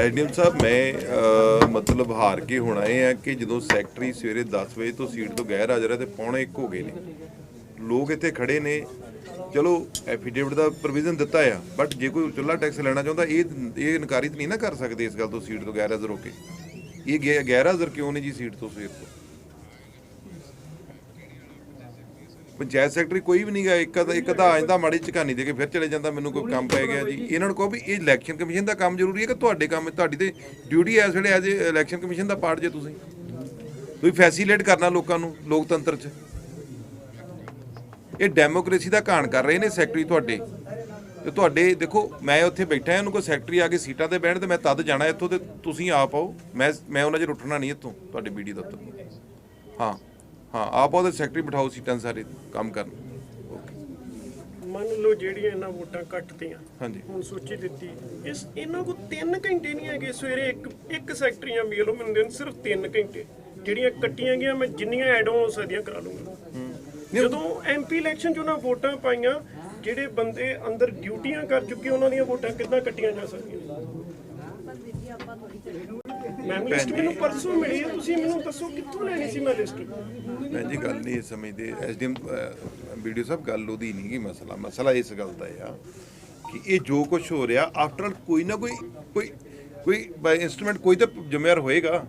ਐਡੀਐਮ ਸਾਹਿਬ ਮੈਂ ਮਤਲਬ ਹਾਰ ਕੇ ਹੁਣ ਆਏ ਆ ਕਿ ਜਦੋਂ ਸੈਕਟਰੀ ਸਵੇਰੇ 10 ਵਜੇ ਤੋਂ ਸੀਟ ਤੋਂ ਗੈਰ ਹਾਜ਼ਰ ਹੈ ਤੇ ਪੌਣੇ 1 ਹੋ ਗਏ ਨੇ। ਲੋਕ ਇੱਥੇ ਖੜੇ ਨੇ ਚਲੋ ਐਫੀਡੇਵਿਟ ਦਾ ਪ੍ਰੋਵੀਜ਼ਨ ਦਿੱਤਾ ਆ ਬਟ ਜੇ ਕੋਈ ਚੁੱਲਾ ਟੈਕਸ ਲੈਣਾ ਚਾਹੁੰਦਾ ਇਹ ਇਹ ਇਨਕਾਰੀ ਤਾਂ ਨਹੀਂ ਨਾ ਕਰ ਸਕਦੇ ਇਸ ਗੱਲ ਤੋਂ ਸੀਟ ਤੋਂ ਗੈਰ ਹਾਜ਼ਰ ਹੋ ਕੇ। ਇਹ ਗੈਰ ਹਾਜ਼ਰ ਕਿਉਂ ਨੇ ਜੀ ਸੀਟ ਤੋਂ ਸਵੇਰ ਤੋਂ? ਪੰਚਾਇਤ ਸੈਕਟਰੀ ਕੋਈ ਵੀ ਨਹੀਂਗਾ ਇੱਕ ਅੱਧਾ ਇੱਕ ਅੱਧਾ ਆ ਜਾਂਦਾ ਮਾੜੀ ਝਕਾਨੀ ਦੇ ਕੇ ਫਿਰ ਚਲੇ ਜਾਂਦਾ ਮੈਨੂੰ ਕੋਈ ਕੰਮ ਪੈ ਗਿਆ ਜੀ? ਇਹਨਾਂ ਨੂੰ ਕਹੋ ਵੀ ਇਹ ਇਲੈਕਸ਼ਨ ਕਮਿਸ਼ਨ ਦਾ ਕੰਮ ਜ਼ਰੂਰੀ ਹੈ ਕਿ ਤੁਹਾਡੇ ਕੰਮ ਤੁਹਾਡੀ ਤੇ ਡਿਊਟੀ ਐ ਵੇਲੇ ਐਜ਼ ਇਲੈਕਸ਼ਨ ਕਮਿਸ਼ਨ ਦਾ ਪਾਰਟ ਜੇ ਤੁਸੀਂ। ਤੁਸੀਂ ਫੈਸੀਲੇਟ ਕਰਨਾ ਲੋਕਾਂ ਨੂੰ ਲੋਕਤੰਤਰ 'ਚ। ਇਹ ਡੈਮੋਕ੍ਰੇਸੀ ਦਾ ਘਾਣ ਕਰ ਰਹੇ ਨੇ ਸੈਕਟਰੀ ਤੁਹਾਡੇ। ਤੇ ਤੁਹਾਡੇ ਦੇਖੋ ਮੈਂ ਉੱਥੇ ਬੈਠਾ ਉਹਨੂੰ ਕੋਈ ਸੈਕਟਰੀ ਆ ਕੇ ਸੀਟਾਂ ਤੇ ਬਹਿਣ ਤੇ ਮੈਂ ਤਦ ਜਾਣਾ ਇੱਥੋਂ ਤੇ ਤੁਸੀਂ ਆਪ ਆਓ। ਮੈਂ ਮੈਂ ਉਹਨਾਂ 'ਚ ਉੱਠਣਾ ਨਹੀਂ ਇੱਥੋਂ ਤੁਹਾਡੇ ਬੀਡੀ ਦਫ਼ਤਰ ਹਾਂ ਹਾਂ ਆਪ ਉਹਦੇ ਸੈਕਟਰੀ ਬਿਠਾਓ ਸੀਟਾਂ ਸਾਰੇ ਕੰਮ ਕਰਨ। ਮੰਨ ਲਓ ਜਿਹੜੀਆਂ ਇਹਨਾਂ ਵੋਟਾਂ ਕੱਟਤੀਆਂ ਹਾਂਜੀ। ਹੁਣ ਸੂਚੀ ਦਿੱਤੀ ਇਸ ਇਹਨਾਂ ਕੋ 3 ਘੰਟੇ ਨਹੀਂ ਹੈਗੇ ਸਵੇਰੇ ਇੱਕ ਇੱਕ ਸੈਕਟਰੀਆਂ ਮਿਲ ਲਓ ਮੈਨੂੰ ਦਿਨ ਸਿਰਫ 3 ਘੰਟੇ। ਜਿਹੜੀਆਂ ਕੱਟੀਆਂ ਗਈਆਂ ਮੈਂ ਜਿੰਨੀਆਂ ਐਡ ਹੋ ਸਕਦੀਆਂ ਕਰਾ ਲੂੰਗਾ ਜਦੋਂ ਐਮਪੀ ਇਲੈਕਸ਼ਨ 'ਚ ਉਹਨਾਂ ਵੋਟਾਂ ਪਾਈਆਂ ਜਿਹੜੇ ਬੰਦੇ ਅੰਦਰ ਡਿਊਟੀਆਂ ਕਰ ਚੁੱਕੇ ਉਹਨਾਂ ਦੀਆਂ ਵੋਟਾਂ ਕਿੱਦਾਂ ਕੱਟੀਆਂ ਜਾ ਸਕਦੀਆਂ? ਮੈਮ ਲਿਸਟ ਮੈਨੂੰ ਪਰਸੋਂ ਮਿਲੀ ਹੈ ਤੁਸੀਂ ਮੈਨੂੰ ਦੱਸੋ ਕਿੱਥੋਂ ਲੈਣੀ ਸੀ ਮੈਂ ਲਿਸਟ ਜੀ ਗੱਲ ਨਹੀਂ ਸਮਝਦੇ ਐਸਡੀਐਮ ਵੀਡੀਓ ਸਾਹਿਬ ਗੱਲ ਉਹਦੀ ਨਹੀਂ ਗੀ ਮਸਲਾ। ਮਸਲਾ ਇਸ ਗੱਲ ਦਾ ਆ ਕਿ ਇਹ ਜੋ ਕੁਝ ਹੋ ਰਿਹਾ ਆਫਟਰ ਕੋਈ ਨਾ ਕੋਈ ਕੋਈ ਕੋਈ ਇਨਸਟਰੂਮੈਂਟ ਕੋਈ ਤਾਂ ਜ਼ਿੰਮੇਵਾਰ ਹੋਏਗਾ।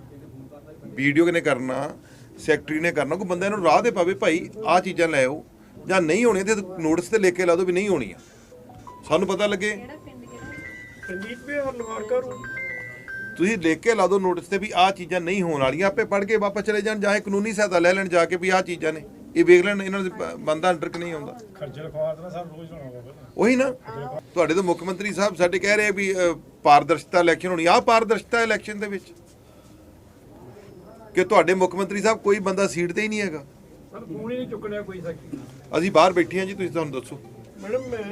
ਵੀਡੀਓ ਨੇ ਕਰਨਾ ਸੈਕਟਰੀ ਨੇ ਕਰਨਾ ਕੋਈ ਬੰਦਾ ਇਹਨੂੰ ਰਾਹ ਦੇ ਪਾਵੇ ਭਾਈ ਆਹ ਚੀਜ਼ਾਂ ਲੈ ਆਓ ਜਾਂ ਨਹੀਂ ਹੋਣੀ ਤੇ ਨੋਟਿਸ ਤੇ ਲਿਖ ਕੇ ਲਾ ਦਿਓ ਵੀ ਨਹੀਂ ਹੋਣੀਆਂ ਸਾਨੂੰ ਪਤਾ ਲੱਗੇ? ਤੁਸੀਂ ਲਿਖ ਕੇ ਲਾ ਦਿਓ ਨੋਟਿਸ ਤੇ ਵੀ ਆਹ ਚੀਜ਼ਾਂ ਨਹੀਂ ਹੋਣ ਵਾਲੀਆਂ ਆਪੇ ਪੜ੍ਹ ਕੇ ਵਾਪਸ ਚਲੇ ਜਾਣ ਜਾਂ ਇਹ ਕਾਨੂੰਨੀ ਸਹਾਇਤਾ ਲੈ ਲੈਣ ਜਾ ਕੇ ਵੀ ਆਹ ਚੀਜ਼ਾਂ ਨੇ। ਇਹ ਵੇਖ ਲੈਣ ਇਹਨਾਂ ਦੇ ਬੰਦਾ ਅੰਡਰ ਕਿ ਨਹੀਂ ਆਉਂਦਾ। ਖਵਾਤ ਨਾ ਰੋਜ਼ ਹੋਣਾ ਉਹੀ ਨਾ। ਤੁਹਾਡੇ ਤੋਂ ਮੁੱਖ ਮੰਤਰੀ ਸਾਹਿਬ ਸਾਡੇ ਕਹਿ ਰਹੇ ਵੀ ਪਾਰਦਰਸ਼ਤਾ ਇਲੈਕਸ਼ਨ ਹੋਣੀ ਆਹ ਪਾਰਦਰਸ਼ਤਾ ਇਲੈਕਸ਼ਨ ਦੇ ਵਿੱਚ। ਕਿ ਤੁਹਾਡੇ ਮੁੱਖ ਮੰਤਰੀ ਸਾਹਿਬ ਕੋਈ ਬੰਦਾ ਸੀਟ ਤੇ ਹੀ ਨਹੀਂ ਹੈਗਾ? ਸਰ ਫੋਨ ਹੀ ਨਹੀਂ ਚੁੱਕਣਿਆ ਕੋਈ ਸੈਕਟਰੀ ਅਸੀਂ ਬਾਹਰ ਬੈਠੇ ਹਾਂ ਜੀ ਤੁਸੀਂ ਤੁਹਾਨੂੰ ਦੱਸੋ। ਮੈਡਮ ਮੈਂ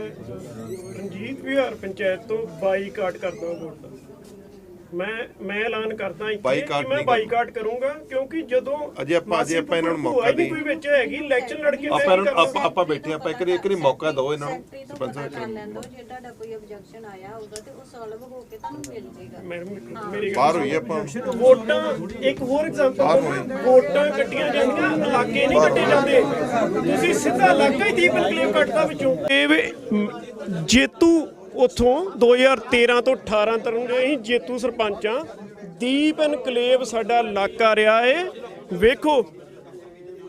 ਰਣਜੀਤ ਵਿਹਾਰ ਪੰਚਾਇਤ ਤੋਂ ਬਾਈਕਾਟ ਕਰਦਾ ਵੋਟ ਦਾ। ਮੈਂ ਮੈਂ ਐਲਾਨ ਕਰਦਾ ਇੱਥੇ ਕਿ ਮੈਂ ਬਾਈਕਾਟ ਕਰੂੰਗਾ ਕਿਉਂਕਿ ਜਦੋਂ ਅਜੇ ਆਪਾਂ- ਅਜੇ ਆਪਾਂ ਇਹਨਾਂ ਨੂੰ ਮੌਕਾ ਦੇਈਏ। ਕੋਈ ਵਿੱਚ ਹੈਗੀ ਇਲੈਕਸ਼ਨ ਲੜ ਕੇ ਆਪਾਂ ਆਪਾਂ ਬੈਠੇ ਆਪਾਂ ਇੱਕ ਵਾਰੀ ਇੱਕ ਵਾਰੀ ਮੌਕਾ ਦਿਓ ਇਹਨਾਂ ਨੂੰ। ਸਰਪੰਚ ਸਾਹਿਬ ਜੇ ਤੁਹਾਡਾ ਕੋਈ ਆਬਜੈਕਸ਼ਨ ਆਇਆ ਹੋਊਗਾ ਤੇ ਉਹ ਸੋਲਵ ਹੋ ਕੇ ਤੁਹਾਨੂੰ ਮਿਲ ਜੇਗਾ। ਮੈਡਮ ਮੇਰੀ ਗੱਲ ਬਾਹਰ ਹੋਈ ਆਪਾਂ। ਵੋਟਾਂ ਇੱਕ ਹੋਰ ਐਗਜ਼ਾਮਪਲ ਵੋਟਾਂ ਕੱਟੀਆਂ ਜਾਂਦੀਆਂ ਇਲਾਕੇ ਨਹੀਂ ਕੱਟੇ ਜਾਂਦੇ। ਤੁਸੀਂ ਸਿੱਧਾ ਇਲਾਕਾ ਹੀ ਦੀਪ ਇਨਕਲੇਵ ਕੱਟਦਾ ਵਿੱਚੋਂ। ਇਹ ਜੇਤੂ ਉਥੋਂ 2013 ਤੋਂ 18 ਤੱਕ ਅਸੀਂ ਜੇਤੂ ਸਰਪੰਚਾਂ, ਦੀਪ ਇਨਕਲੇਵ ਸਾਡਾ ਇਲਾਕਾ ਰਿਹਾ ਏ। ਵੇਖੋ,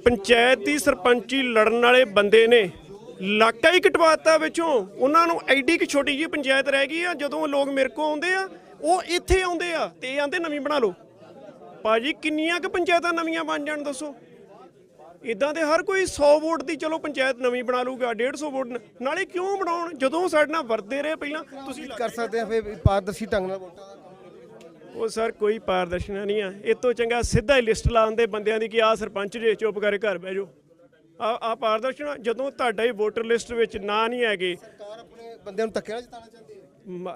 ਪੰਚਾਇਤ ਦੀ ਸਰਪੰਚੀ ਲੜਨ ਵਾਲੇ ਬੰਦੇ ਨੇ ਇਲਾਕਾ ਹੀ ਕਟਵਾਤਾ ਵਿੱਚੋਂ। ਉਹਨਾਂ ਨੂੰ ਐਡੀ ਕਿ ਛੋਟੀ ਜਿਹੀ ਪੰਚਾਇਤ ਰਹਿ ਗਈ ਆ, ਜਦੋਂ ਲੋਕ ਮੇਰੇ ਕੋ ਆਉਂਦੇ ਆ, ਉਹ ਇੱਥੇ ਆਉਂਦੇ ਆ। ਤੇ ਇਹ ਆਂਦੇ ਨਵੀਂ ਬਣਾ ਲਓ। ਭਾਜੀ, ਕਿੰਨੀਆਂ ਕੁ ਪੰਚਾਇਤਾਂ ਨਵੀਆਂ ਬਣ ਜਾਣ ਦੱਸੋ? ਇਦਾਂ ਦੇ ਹਰ ਕੋਈ 100 ਵੋਟ ਦੀ ਚਲੋ ਪੰਚਾਇਤ ਨਵੀਂ ਬਣਾ ਲੂਗਾ 150 ਵੋਟ ਨ- ਨਾਲੇ ਕਿਉਂ ਬਣਾਉਣ? ਜਦੋਂ ਸਾਡੇ ਨਾਲ ਵਰਦੇ ਰਹੇ ਪਹਿਲਾਂ ਤੁਸੀਂ ਕਰ ਸਕਦੇ ਆ ਫਿਰ ਪਾਰਦਰਸ਼ੀ ਢੰਗ ਨਾਲ ਵੋਟਾਂ ਦਾ ਉਹ ਸਰ ਕੋਈ ਪਾਰਦਰਸ਼ਨਾ ਨਹੀਂ ਆ। ਇਹ ਤੋਂ ਚੰਗਾ ਸਿੱਧਾ ਹੀ ਲਿਸਟ ਲਾਉਣ ਦੇ ਬੰਦਿਆਂ ਦੀ ਕਿ ਆ ਸਰਪੰਚ ਜੇ ਚੁੱਪ ਕਰਕੇ ਘਰ ਬਹਿ ਜਾਓ। ਆ ਆ ਪਾਰਦਰਸ਼ਨਾ ਜਦੋਂ ਤੁਹਾਡਾ ਹੀ ਵੋਟਰ ਲਿਸਟ ਵਿੱਚ ਨਾਂ ਨਹੀਂ ਹੈਗੇ। ਸਰਕਾਰ ਆਪਣੇ ਬੰਦਿਆਂ ਨੂੰ ਧੱਕੇ ਨਾਲ ਜਿਤਾਉਣਾ ਚਾਹੁੰਦੀ ਹੈ। ਮ-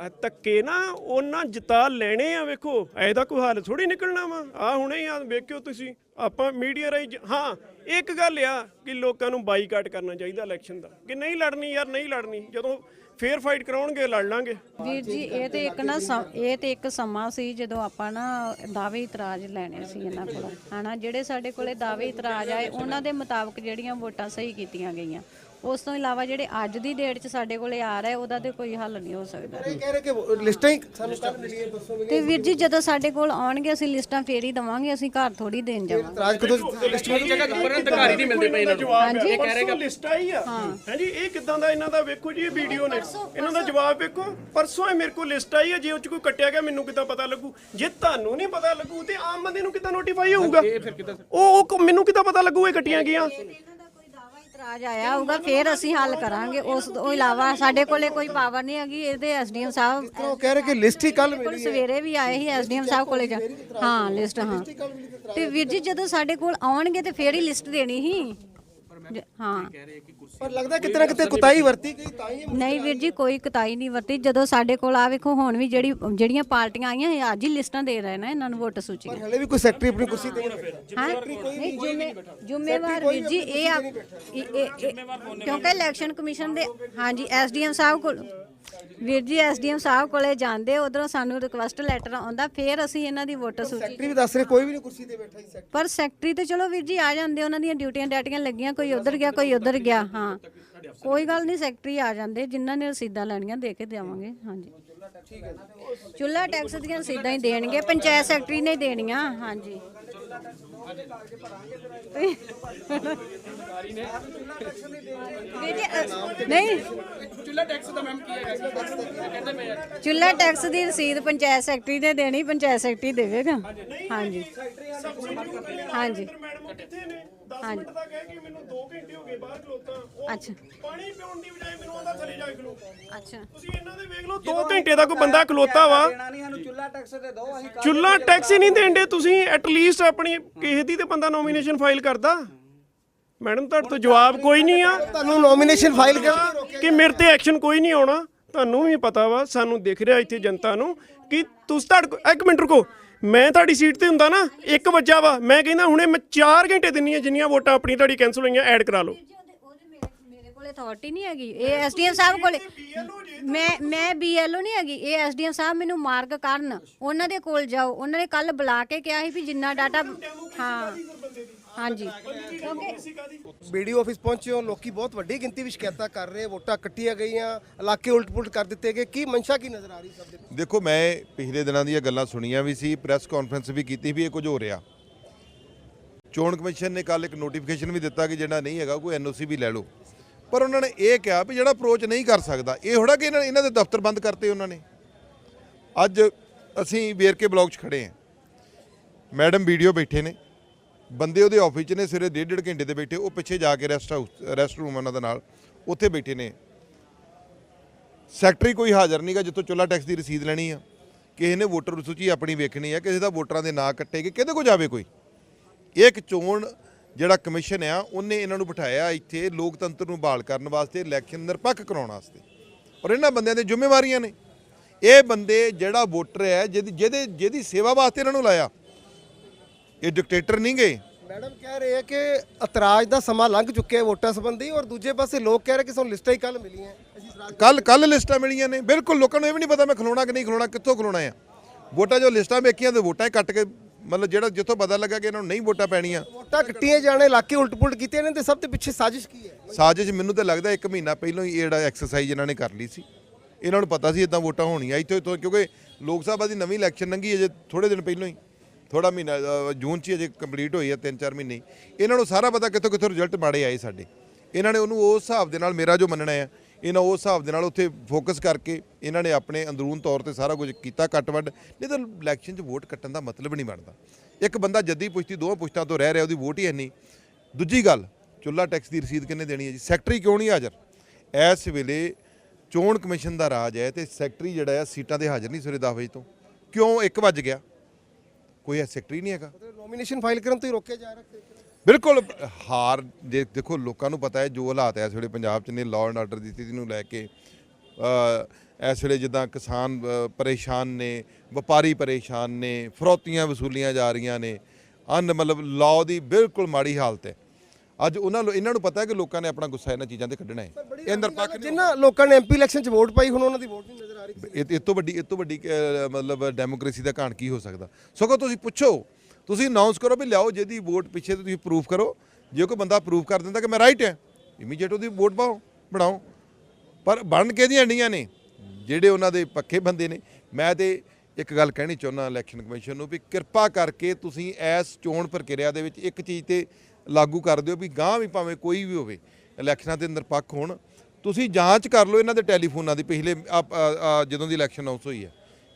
ਨਾ, ਉਹਨਾਂ ਜਿਤਾ ਲੈਣੇ ਆ, ਵੇਖੋ। ਐਦਾ ਕੋਈ ਹੱਲ ਥੋੜੀ ਨਿਕਲਣਾ ਵਾ। ਆ ਹੁਣੇ ਆ, ਵੇਖਿਓ ਤੁਸੀਂ। ਆਪਾਂ ਮੀਡੀਆ ਰਾਹੀਂ ਹਾਂ, ਇੱਕ ਗੱਲ ਆ ਕਿ ਲੋਕਾਂ ਨੂੰ ਬਾਈਕਾਟ ਕਰਨਾ ਚਾਹੀਦਾ ਇਲੈਕਸ਼ਨ ਦਾ। ਕਿ ਨਹੀਂ ਲੜਨੀ ਯਾਰ, ਨਹੀਂ ਲੜਨੀ। ਜਦੋਂ ਫੇਰ ਫਾਈਟ ਕਰਾਉਣਗੇ, ਲੜ ਲਾਂਗੇ। ਵੀਰ ਜੀ, ਇਹ ਤੇ ਇੱਕ ਨਾ ਸਮ- ਇਹ ਤੇ ਇੱਕ ਸਮਾਂ ਸੀ ਜਦੋਂ ਆਪਾਂ ਨਾ ਦਾਅਵੇ ਇਤਰਾਜ਼ ਲੈਣੇ ਸੀ ਇਹਨਾਂ ਕੋਲ। ਹਨਾ, ਜਿਹੜੇ ਸਾਡੇ ਕੋਲੇ ਦਾਅਵੇ ਇਤਰਾਜ਼ ਆਏ, ਉਹਨਾਂ ਦੇ ਮੁਤਾਬਕ ਜਿਹੜੀਆਂ ਵੋਟਾਂ ਸਹੀ ਕੀਤੀਆਂ ਗਈਆਂ। ਉਸ ਤੋਂ ਇਲਾਵਾ ਜਿਹੜੇ ਅੱਜ ਦੀ ਡੇਟ 'ਚ ਸਾਡੇ ਕੋਲੇ ਆ ਰਹੇ ਉਹਦਾ ਤੇ ਕੋਈ ਹੱਲ ਨਹੀਂ ਹੋ ਸਕਦਾ। ਇਹ ਕਹਿ ਰਹੇ ਕਿ ਲਿਸਟਾਂ ਹੀ ਸਾਨੂੰ ਕੱਲ ਮਿਲੀਆਂ ਦੱਸੋ ਮੈਨੂੰ ਤੇ ਵੀਰ ਜੀ ਜਦੋਂ ਸਾਡੇ ਕੋਲ ਆਉਣਗੇ ਅਸੀਂ ਲਿਸਟਾਂ ਫੇਰ ਹੀ ਦਵਾਂਗੇ ਅਸੀਂ ਘਰ ਥੋੜੀ ਦੇਣ ਜਾਵਾਂਗੇ। ਇਤਰਾਜ਼ ਕਦੋਂ ਲਿਸਟ ਮਿਲ ਅਧਿਕਾਰੀ ਨਹੀਂ ਮਿਲਦੇ ਪਏ ਇਹਨਾਂ ਨੂੰ। ਜਵਾਬ ਇਹ ਕਹਿ ਰਹੇ ਲਿਸਟ ਆਈ ਆ। ਹਾਂਜੀ ਇਹ ਕਿਦਾਂ ਦਾ ਇਹਨਾਂ ਦਾ ਵੇਖੋ ਜੀ ਇਹ ਵੀਡੀਓ ਨੇ। ਇਹਨਾਂ ਦਾ ਜਵਾਬ ਵੇਖੋ। ਪਰਸੋਂ ਇਹ ਮੇਰੇ ਕੋਲ ਲਿਸਟ ਆਈ ਆ ਜੇ ਉਹ ਚ ਕੋਈ ਕੱਟਿਆ ਗਿਆ ਮੈਨੂੰ ਕਿੱਦਾਂ ਪਤਾ ਲੱਗੂ? ਜੇ ਤੁਹਾਨੂੰ ਨਹੀਂ ਪਤਾ ਲੱਗੂ ਤੇ ਆਮ ਬੰਦੇ ਨੂੰ ਕਿੱਦਾਂ ਨੋਟੀਫਾਈ ਹੋਊਗਾ? ਉਹ ਉਹ ਕ- ਮੈਨੂੰ ਕਿੱਦਾਂ ਪਤਾ ਲੱਗੂ ਇਹ ਕੱਟੀਆਂ ਗਈਆਂ? ਇਤਰਾਜ਼ ਆਇਆ ਹੋਊਗਾ ਫੇਰ ਅਸੀਂ ਹੱਲ ਕਰਾਂਗੇ। ਉਸ ਤੋਂ ਇਲਾਵਾ ਸਾਡੇ ਕੋਲੇ ਕੋਈ ਪਾਵਰ ਨਹੀਂ ਹੈਗੀ ਇਹਦੇ ਐਸਡੀਐਮ ਸਾਹਿਬ ਉਹ ਕਹਿ ਰਹੇ ਕਿ ਲਿਸਟ ਹੀ ਕੱਲ ਕੋਲ ਸਵੇਰੇ ਵੀ ਆਏ ਸੀ ਐਸਡੀਐਮ ਸਾਹਿਬ ਕੋਲੇ ਜਾ ਹਾਂ ਲਿਸਟ ਹਾਂ। ਤੇ ਵੀਰ ਜੀ ਜਦੋਂ ਸਾਡੇ ਕੋਲ ਆਉਣਗੇ ਤੇ ਫੇਰ ਹੀ ਲਿਸਟ ਦੇਣੀ ਸੀ। ਜ- ਹਾਂ। ਪਰ ਲੱਗਦਾ ਕਿਤੇ ਨਾ ਕਿਤੇ ਕੁਤਾਈ ਵਰਤੀ ਗਈ ਤਾਂ ਹੀ ਨਹੀਂ ਵੀਰ ਜੀ ਕੋਈ ਕਤਾਈ ਨਹੀਂ ਵਰਤੀ। ਜਦੋਂ ਸਾਡੇ ਕੋਲ ਆ ਵੇਖੋ ਹੁਣ ਵੀ ਜਿਹੜੀ ਜਿਹੜੀਆਂ ਪਾਰਟੀਆਂ ਆਈਆਂ ਇਹ ਅੱਜ ਹੀ ਲਿਸਟਾਂ ਦੇ ਰਹੇ ਨੇ ਇਹਨਾਂ ਨੂੰ ਵੋਟ ਸੂਚੀ ਪਰ ਹਲੇ ਵੀ ਕੋਈ ਸੈਕਟਰੀ ਆਪਣੀ ਕੁਰਸੀ ਤੇ ਹਾਂ? ਨਹੀਂ ਜ਼ਿੰਮੇ- ਜ਼ਿੰਮੇਵਾਰ ਵੀਰ ਜੀ ਇਹ ਆਪ ਇਹ- ਇਹ- ਇਹ- ਕਿਉਂਕਿ ਇਲੈਕਸ਼ਨ ਕਮਿਸ਼ਨ ਦੇ ਹਾਂਜੀ ਐਸਡੀਐਮ ਸਾਹਿਬ ਕੋਲ ਵੀਰ ਜੀ ਐਸਡੀਐਮ ਸਾਹਿਬ ਕੋਲੇ ਜਾਂਦੇ ਉਧਰੋਂ ਸਾਨੂੰ ਲੈਟਰ ਆਉਂਦਾ ਫਿਰ ਅਸੀਂ ਇਹਨਾਂ ਦੀ ਵੋਟਰ ਸੂਚੀ ਸੈਕਟਰੀ ਵੀ ਦੱਸ ਰਹੇ ਕੋਈ ਵੀ ਨਹੀਂ ਕੁਰਸੀ ਤੇ ਬੈਠਾ ਜੀ ਸੈਕਟਰੀ। ਪਰ ਸੈਕਟਰੀ ਤੇ ਚਲੋ ਵੀਰ ਜੀ ਆ ਜਾਂਦੇ ਉਹਨਾਂ ਦੀਆਂ ਡਿਊਟੀਆਂ ਡਾਟੀਆਂ ਲੱਗੀਆਂ ਕੋਈ ਉਧਰ ਗਿਆ ਕੋਈ ਉਧਰ ਗਿਆ ਹਾਂ। ਕੋਈ ਗੱਲ ਨਹੀਂ ਸੈਕਟਰੀ ਆ ਜਾਂਦੇ ਜਿਨ੍ਹਾਂ ਨੇ ਰਸੀਦਾਂ ਲੈਣੀਆਂ ਦੇ ਕੇ ਦੇਵਾਂਗੇ ਹਾਂਜੀ। ਚੁੱਲਾ ਟੈਕਸ ਦੀਆਂ ਰਸੀਦਾਂ ਹੀ ਦੇਣਗੇ ਪੰਚਾਇਤ ਸੈਕਟਰੀ ਨੇ ਹੀ ਦੇਣੀਆਂ ਹਾਂਜੀ। ਵੀਰ ਜੀ, ਅ, ਨਹੀਂ। ਚੁੱਲਾ ਟੈਕਸ ਦਾ ਮੈਮ ਕੀ ਹੈਗਾ? ਚੁੱਲਾ ਟੈਕਸ ਦੀ ਰਸੀਦ ਪੰਚਾਇਤ ਸੈਕਟਰੀ ਨੇ ਦੇਣੀ ਪੰਚਾਇਤ ਸੈਕਟਰੀ ਦੇਵੇਗਾ। ਹਾਂਜੀ। ਹਾਂਜੀ। ਮੈਡਮ ਕਿੱਥੇ ਨੇ? 10 ਹਾਂਜੀ। ਮਿੰਟ ਦਾ ਕਹਿ ਕੇ ਮੈਨੂੰ 2 ਘੰਟੇ ਹੋ ਗਏ ਬਾਹਰ ਖਲੋਤਾ। ਉਹ ਅੱਛਾ। ਪਾਣੀ ਪਿਉਣ ਦੀ ਬਜਾਏ ਮੈਨੂੰ ਆਂਦਾ ਥੱਲੇ ਜਾ ਕੇ ਖਲੋ ਅੱਛਾ। ਤੁਸੀਂ ਇਹਨਾਂ ਦੇ ਵੇਖ ਲਓ 2 ਘੰਟੇ ਦਾ ਕੋਈ ਬੰਦਾ ਖਲੋਤਾ ਵਾ। ਨਹੀਂ ਸਾਨੂੰ ਚੁੱਲਾ ਟੈਕਸ ਤੇ ਦਿਓ ਅਸੀਂ ਚੁੱਲਾ ਟੈਕਸ ਹੀ ਨਹੀਂ ਦੇਂਦੇ ਤੁਸੀਂ ਐਟ ਲੀਸਟ ਆਪਣੀ ਕਿਸੇ ਦੀ ਤੇ ਬੰਦਾ ਨੋਮੀਨੇਸ਼ਨ ਫਾਈਲ ਕਰਦਾ। ਮੈਡਮ ਤੁਹਾਡੇ ਤੋਂ ਜਵਾਬ ਕੋਈ ਨਹੀਂ ਆ। ਤੁਹਾਨੂੰ ਨੋਮੀਨੇਸ਼ਨ ਫਾਈਲ ਕਰ ਕਿ ਮੇਰੇ ਤੇ ਐਕਸ਼ਨ ਕੋਈ ਨਹੀਂ ਆਉਣਾ ਤੁਹਾਨੂੰ ਵੀ ਪਤਾ ਵਾ ਸਾਨੂੰ ਦਿਖ ਰਿਹਾ ਇੱਥੇ ਜਨਤਾ ਨੂੰ ਕਿ ਤੁਸੀਂ ਤੁਹਾਡੇ ਕੋਲ- ਇੱਕ ਮਿੰਟ ਰੁਕੋ। ਮੈਂ ਤੁਹਾਡੀ ਸੀਟ ਤੇ ਹੁੰਦਾ ਨਾ 1 ਵਜਾ ਵਾ। ਮੈਂ ਕਹਿੰਦਾ ਹੁਣੇ ਮੈਂ 4 ਘੰਟੇ ਦਿੰਨੀ ਆ ਜਿੰਨੀਆਂ ਵੋਟਾਂ ਆਪਣੀ ਤੁਹਾਡੀ ਕੈਨਸਲ ਹੋਈਆਂ ਐਡ ਕਰਾ ਲਓ। ਮੇਰੇ ਕੋਲੇ ਅਥਾਰਟੀ ਨਹੀਂ ਹੈਗੀ। ਇਹ ਐਸਡੀਐਮ ਸਾਹਿਬ ਕੋਲੇ ਮੈਂ ਮੈਂ ਬੀਐਲਓ ਨਹੀਂ ਹੈਗੀ। ਇਹ ਐਸਡੀਐਮ ਸਾਹਿਬ ਮੈਨੂੰ ਮਾਰਕ ਕਰਨ। ਉਹਨਾਂ ਦੇ ਕੋਲ ਜਾਓ। ਉਹਨਾਂ ਨੇ ਕੱਲ ਬੁਲਾ ਕੇ ਕਿਹਾ ਸੀ ਵੀ ਜਿੰਨਾ ਡਾਟਾ ਹਾਂ। ਹਾਂਜੀ। ਕਿਉਂਕਿ ਵੀਡੀਓ ਆਫਿਸ ਪਹੁੰਚੇ ਹੋ ਲੋਕੀ ਬਹੁਤ ਵੱਡੀ ਗਿਣਤੀ ਵਿੱਚ ਸ਼ਿਕਾਇਤਾਂ ਕਰ ਰਹੇ ਵੋਟਾਂ ਕੱਟੀਆਂ ਗਈਆਂ ਇਲਾਕੇ ਉਲਟ-ਪੁਲਟ ਕਰ ਦਿੱਤੇ ਗਏ। ਕੀ ਮਨਸ਼ਾ ਕੀ ਨਜ਼ਰ ਆ ਰਹੀ ਸਭ ਦੇ ਦੇਖੋ ਮੈਂ ਪਿਛਲੇ ਦਿਨਾਂ ਦੀਆਂ ਗੱਲਾਂ ਸੁਣੀਆਂ ਵੀ ਸੀ ਪ੍ਰੈਸ ਕਾਨਫਰੰਸ ਵੀ ਕੀਤੀ ਵੀ ਇਹ ਕੁਝ ਹੋ ਰਿਹਾ। ਚੋਣ ਕਮਿਸ਼ਨ ਨੇ ਕੱਲ ਇੱਕ ਨੋਟੀਫਿਕੇਸ਼ਨ ਵੀ ਦਿੱਤਾ ਕਿ ਜਿਹੜਾ ਨਹੀਂ ਹੈਗਾ ਕੋਈ ਐਨਓਸੀ ਵੀ ਲੈ ਲਓ। ਪਰ ਉਹਨਾਂ ਨੇ ਇਹ ਕਿਹਾ ਵੀ ਜਿਹੜਾ ਅਪਰੋਚ ਨਹੀਂ ਕਰ ਸਕਦਾ ਇਹ ਥੋੜਾ ਕਿ ਇਹਨਾਂ ਇਹਨਾਂ ਦੇ ਦਫ਼ਤਰ ਬੰਦ ਕਰਤੇ ਉਹਨਾਂ ਨੇ। ਅੱਜ ਅਸੀਂ ਵੇਰਕੇ ਬਲਾਕ 'ਚ ਖੜੇ ਹਾਂ। ਮੈਡਮ ਵੀਡੀਓ ਬੈਠੇ ਨੇ। ਬੰਦੇ ਉਹਦੇ ਆਫਿਸ 'ਚ ਨੇ ਸਿਰੇ ਡੇਢ ਡੇਢ ਘੰਟੇ 'ਤੇ ਬੈਠੇ, ਉਹ ਪਿੱਛੇ ਜਾ ਕੇ ਰੈਸਟ ਹਾਊਸ ਰੈਸਟ ਰੂਮ ਉਹਨਾਂ ਦੇ ਨਾਲ, ਉੱਥੇ ਬੈਠੇ ਨੇ। ਸੈਕਟਰੀ ਕੋਈ ਹਾਜ਼ਰ ਨਹੀਂਗਾ ਜਿੱਥੋਂ ਚੁੱਲਾ ਟੈਕਸ ਦੀ ਰਸੀਦ ਲੈਣੀ ਆ। ਕਿਸੇ ਨੇ ਵੋਟਰ ਸੂਚੀ ਆਪਣੀ ਵੇਖਣੀ ਆ, ਕਿਸੇ ਦਾ ਵੋਟਰਾਂ ਦੇ ਨਾਂ ਕੱਟੇ ਗਏ, ਕਿਹਦੇ ਕੋ ਜਾਵੇ ਕੋਈ? ਇਹ ਇੱਕ ਚੋਣ ਜਿਹੜਾ ਕਮਿਸ਼ਨ ਆ, ਉਹਨੇ ਇਹਨਾਂ ਨੂੰ ਬਿਠਾਇਆ ਇੱਥੇ ਲੋਕਤੰਤਰ ਨੂੰ ਬਹਾਲ ਕਰਨ ਵਾਸਤੇ ਇਲੈਕਸ਼ਨ ਨਿਰਪੱਖ ਕਰਾਉਣ ਵਾਸਤੇ। ਔਰ ਇਹਨਾਂ ਬੰਦਿਆਂ ਦੇ ਜ਼ਿੰਮੇਵਾਰੀਆਂ ਨੇ। ਇਹ ਬੰਦੇ ਜਿਹੜਾ ਵੋਟਰ ਹੈ ਜਿਹਦੀ ਜਿਹਦੇ ਜਿਹਦੀ ਸੇਵਾ ਵਾਸਤੇ ਇਹਨਾਂ ਨੂੰ ਲਾਇਆ ਇਹ ਡਿਕਟੇਟਰ ਨਹੀਂ ਗਏ? ਮੈਡਮ ਕਹਿ ਰਹੇ ਆ ਕਿ ਇਤਰਾਜ਼ ਦਾ ਸਮਾਂ ਲੰਘ ਚੁੱਕਿਆ ਹੈ ਵੋਟਾਂ ਸੰਬੰਧੀ ਔਰ ਦੂਜੇ ਪਾਸੇ ਲੋਕ ਕਹਿ ਰਹੇ ਕਿ ਸਾਨੂੰ ਲਿਸਟਾਂ ਹੀ ਕੱਲ ਮਿਲੀਆਂ ਅਸੀਂ ਇਤਰਾਜ਼ ਕੱਲ ਕੱਲ ਲਿਸਟਾਂ ਮਿਲੀਆਂ ਨੇ। ਬਿਲਕੁਲ ਲੋਕਾਂ ਨੂੰ ਇਹ ਵੀ ਨਹੀਂ ਪਤਾ ਮੈਂ ਖਲੋਣਾ ਕਿ ਨਹੀਂ ਖਲੋਣਾ ਕਿੱਥੋਂ ਖਲੋਣਾ ਆ। ਵੋਟਾਂ ਜੋ ਲਿਸਟਾਂ ਵੇਖੀਆਂ ਤੇ ਵੋਟਾਂ ਹੀ ਕੱਟ ਕੇ ਮਤਲਬ ਜਿਹੜਾ ਜਿੱਥੋਂ ਪਤਾ ਲੱਗਾ ਕਿ ਇਹਨਾਂ ਨੂੰ ਨਹੀਂ ਵੋਟਾਂ ਪੈਣੀਆਂ। ਵੋਟਾਂ ਕੱਟੀਆਂ ਜਾਣੇ ਇਲਾਕੇ ਉਲਟ-ਪੁਲਟ ਕੀਤੇ ਇਹਨਾਂ ਦੇ ਸਭ ਤੋਂ ਪਿੱਛੇ ਸਾਜ਼ਿਸ਼ ਕੀ ਹੈ? ਸਾਜ਼ਿਸ਼ ਮੈਨੂੰ ਤਾਂ ਲੱਗਦਾ ਇੱਕ ਮਹੀਨਾ ਪਹਿਲਾਂ ਹੀ ਇਹ ਜਿਹੜਾ ਐਕਸਰਸਾਈਜ਼ ਇਹਨਾਂ ਨੇ ਕਰ ਲਈ ਸੀ। ਇਹਨਾਂ ਨੂੰ ਪਤਾ ਸੀ ਇਦਾਂ ਵੋਟਾਂ ਹੋਣੀਆਂ ਇੱਥੋਂ ਇੱਥੋਂ ਕਿਉਂਕਿ ਲੋਕ ਸਭਾ ਦੀ ਨਵੀਂ ਇਲੈਕਸ਼ਨ ਲੰਘੀ ਅਜੇ ਥੋੜੇ ਦਿਨ ਪਹਿਲਾਂ ਹੀ। ਥੋੜਾ ਮਹੀਨਾ ਜੂਨ 'ਚ ਹੀ ਅਜੇ ਕੰਪਲੀਟ ਹੋਈ ਹੈ 3-4 ਮਹੀਨੇ ਇਹਨਾਂ ਨੂੰ ਸਾਰਾ ਪਤਾ ਕਿੱਥੋਂ ਕਿੱਥੋਂ ਰਿਜ਼ਲਟ ਮਾੜੇ ਆਏ ਸਾਡੇ। ਇਹਨਾਂ ਨੇ ਉਹਨੂੰ ਉਸ ਹਿਸਾਬ ਦੇ ਨਾਲ ਮੇਰਾ ਜੋ ਮੰਨਣਾ ਹੈ ਇਹਨਾਂ ਉਸ ਹਿਸਾਬ ਦੇ ਨਾਲ ਉੱਥੇ ਫੋਕਸ ਕਰਕੇ ਇਹਨਾਂ ਨੇ ਆਪਣੇ ਅੰਦਰੂਨ ਤੌਰ ਤੇ ਸਾਰਾ ਕੁਝ ਕੀਤਾ ਕੱਟ-ਵੱਢ ਨਹੀਂ ਤਾਂ ਇਲੈਕਸ਼ਨ 'ਚ ਵੋਟ ਕੱਟਣ ਦਾ ਮਤਲਬ ਨਹੀਂ ਬਣਦਾ। ਇੱਕ ਬੰਦਾ ਜੱਦੀ ਪੁਸ਼ਤੀ, ਦੋਵਾਂ ਪੁਸ਼ਤਾਂ ਤੋਂ ਰਹਿ ਰਿਹਾ, ਉਹਦੀ ਵੋਟ ਹੀ ਹੈ ਦੂਜੀ ਗੱਲ ਚੁੱਲਾ ਟੈਕਸ ਦੀ ਰਸੀਦ ਕਿੰਨੇ ਦੇਣੀ ਹੈ ਜੀ? ਸੈਕਟਰੀ ਕਿਉਂ ਨਹੀਂ ਹਾਜ਼ਰ? ਇਸ ਵੇਲੇ ਚੋਣ ਕਮਿਸ਼ਨ ਦਾ ਰਾਜ ਹੈ ਤੇ ਸੈਕਟਰੀ ਜਿਹੜਾ ਹੈ ਸੀਟਾਂ ਤੇ ਹਾਜ਼ਰ ਨਹੀਂ ਸਵੇਰੇ 10 ਵਜੇ ਤੋਂ। ਕਿਉਂ? 1 ਵਜ ਗਿਆ। ਕੋਈ ਸੈਕਟਰੀ ਨਹੀਂ ਹੈਗਾ। ਨੋਮੀਨੇਸ਼ਨ ਫਾਈਲ ਕਰਨ ਤੋਂ ਹੀ ਰੋਕਿਆ ਜਾ ਰਿਹਾ ਬਿਲਕੁਲ ਹਾਰ ਦੇ- ਦੇਖੋ ਲੋਕਾਂ ਨੂੰ ਪਤਾ ਹੈ ਜੋ ਹਾਲਾਤ ਹੈ ਇਸ ਵੇਲੇ ਪੰਜਾਬ 'ਚ ਨੇ ਲਾਅ ਐਂਡ ਆਰਡਰ ਦੀ ਸਥਿਤੀ ਨੂੰ ਲੈ ਕੇ ਅ, ਇਸ ਵੇਲੇ ਜਿੱਦਾਂ ਕਿਸਾਨ ਪਰੇਸ਼ਾਨ ਨੇ ਵਪਾਰੀ ਪਰੇਸ਼ਾਨ ਨੇ ਫਰੋਤੀਆਂ ਵਸੂਲੀਆਂ ਜਾ ਰਹੀਆਂ ਨੇ ਅਨ ਮਤਲਬ ਲਾਅ ਦੀ ਬਿਲਕੁਲ ਮਾੜੀ ਹਾਲਤ ਹੈ। ਅੱਜ ਉਹਨਾਂ ਨੂੰ ਇਹਨਾਂ ਨੂੰ ਪਤਾ ਹੈ ਕਿ ਲੋਕਾਂ ਨੇ ਆਪਣਾ ਗੁੱਸਾ ਇਹਨਾਂ ਚੀਜ਼ਾਂ ਤੇ ਕੱਢਣਾ ਹੈ। ਇਹ ਨਿਰਪੱਖ ਨਹੀਂ ਜਿਨ੍ਹਾਂ ਲੋਕਾਂ ਨੇ ਐਮਪੀ ਇਲੈਕਸ਼ਨ 'ਚ ਵੋਟ ਪਾਈ ਹੁਣ ਉਹਨਾਂ ਦੀ ਵੋਟ ਨਹੀਂ ਇਹ ਇਹ ਤੋਂ ਵੱਡੀ ਇਹ ਤੋਂ ਵੱਡੀ ਅਹ, ਮਤਲਬ ਡੈਮੋਕ੍ਰੇਸੀ ਦਾ ਘਾਣ ਕੀ ਹੋ ਸਕਦਾ? ਸਗੋਂ ਤੁਸੀਂ ਪੁੱਛੋ ਤੁਸੀਂ ਅਨਾਉਂਸ ਕਰੋ ਵੀ ਲਿਆਓ ਜਿਹਦੀ ਵੋਟ ਪਿੱਛੇ ਤੋਂ ਤੁਸੀਂ ਪ੍ਰੂਫ ਕਰੋ। ਜੇ ਕੋਈ ਬੰਦਾ ਪ੍ਰੂਫ ਕਰ ਦਿੰਦਾ ਕਿ ਮੈਂ ਰਾਈਟ ਹੈ ਇਮੀਡੀਏਟ ਉਹਦੀ ਵੋਟ ਪਾਓ ਬਣਾਓ। ਪਰ ਬਣ ਕੇ ਦੀਆਂ ਅੰਡੀਆਂ ਨੇ ਜਿਹੜੇ ਉਹਨਾਂ ਦੇ ਪੱਕੇ ਬੰਦੇ ਨੇ ਮੈਂ ਤੇ ਇੱਕ ਗੱਲ ਕਹਿਣੀ ਚਾਹੁੰਦਾ ਇਲੈਕਸ਼ਨ ਕਮਿਸ਼ਨ ਨੂੰ ਵੀ ਕਿਰਪਾ ਕਰਕੇ ਤੁਸੀਂ ਇਸ ਚੋਣ ਪ੍ਰਕਿਰਿਆ ਦੇ ਵਿੱਚ ਇੱਕ ਚੀਜ਼ ਤੇ ਲਾਗੂ ਕਰ ਦਿਓ ਵੀ ਗਾਂ ਵੀ ਭਾਵੇਂ ਕੋਈ ਵੀ ਹੋਵੇ ਇਲੈਕਸ਼ਨਾਂ ਦੇ ਨਿਰਪੱਖ ਹੋਣ। ਤੁਸੀਂ ਜਾਂਚ ਕਰ ਲਓ ਇਹਨਾਂ ਦੇ ਟੈਲੀਫੋਨਾਂ ਦੀ ਪਿਛਲੇ ਜਦੋਂ ਦੀ ਇਲੈਕਸ਼ਨ ਅਨਾਉਂਸ ਹੋਈ ਹੈ।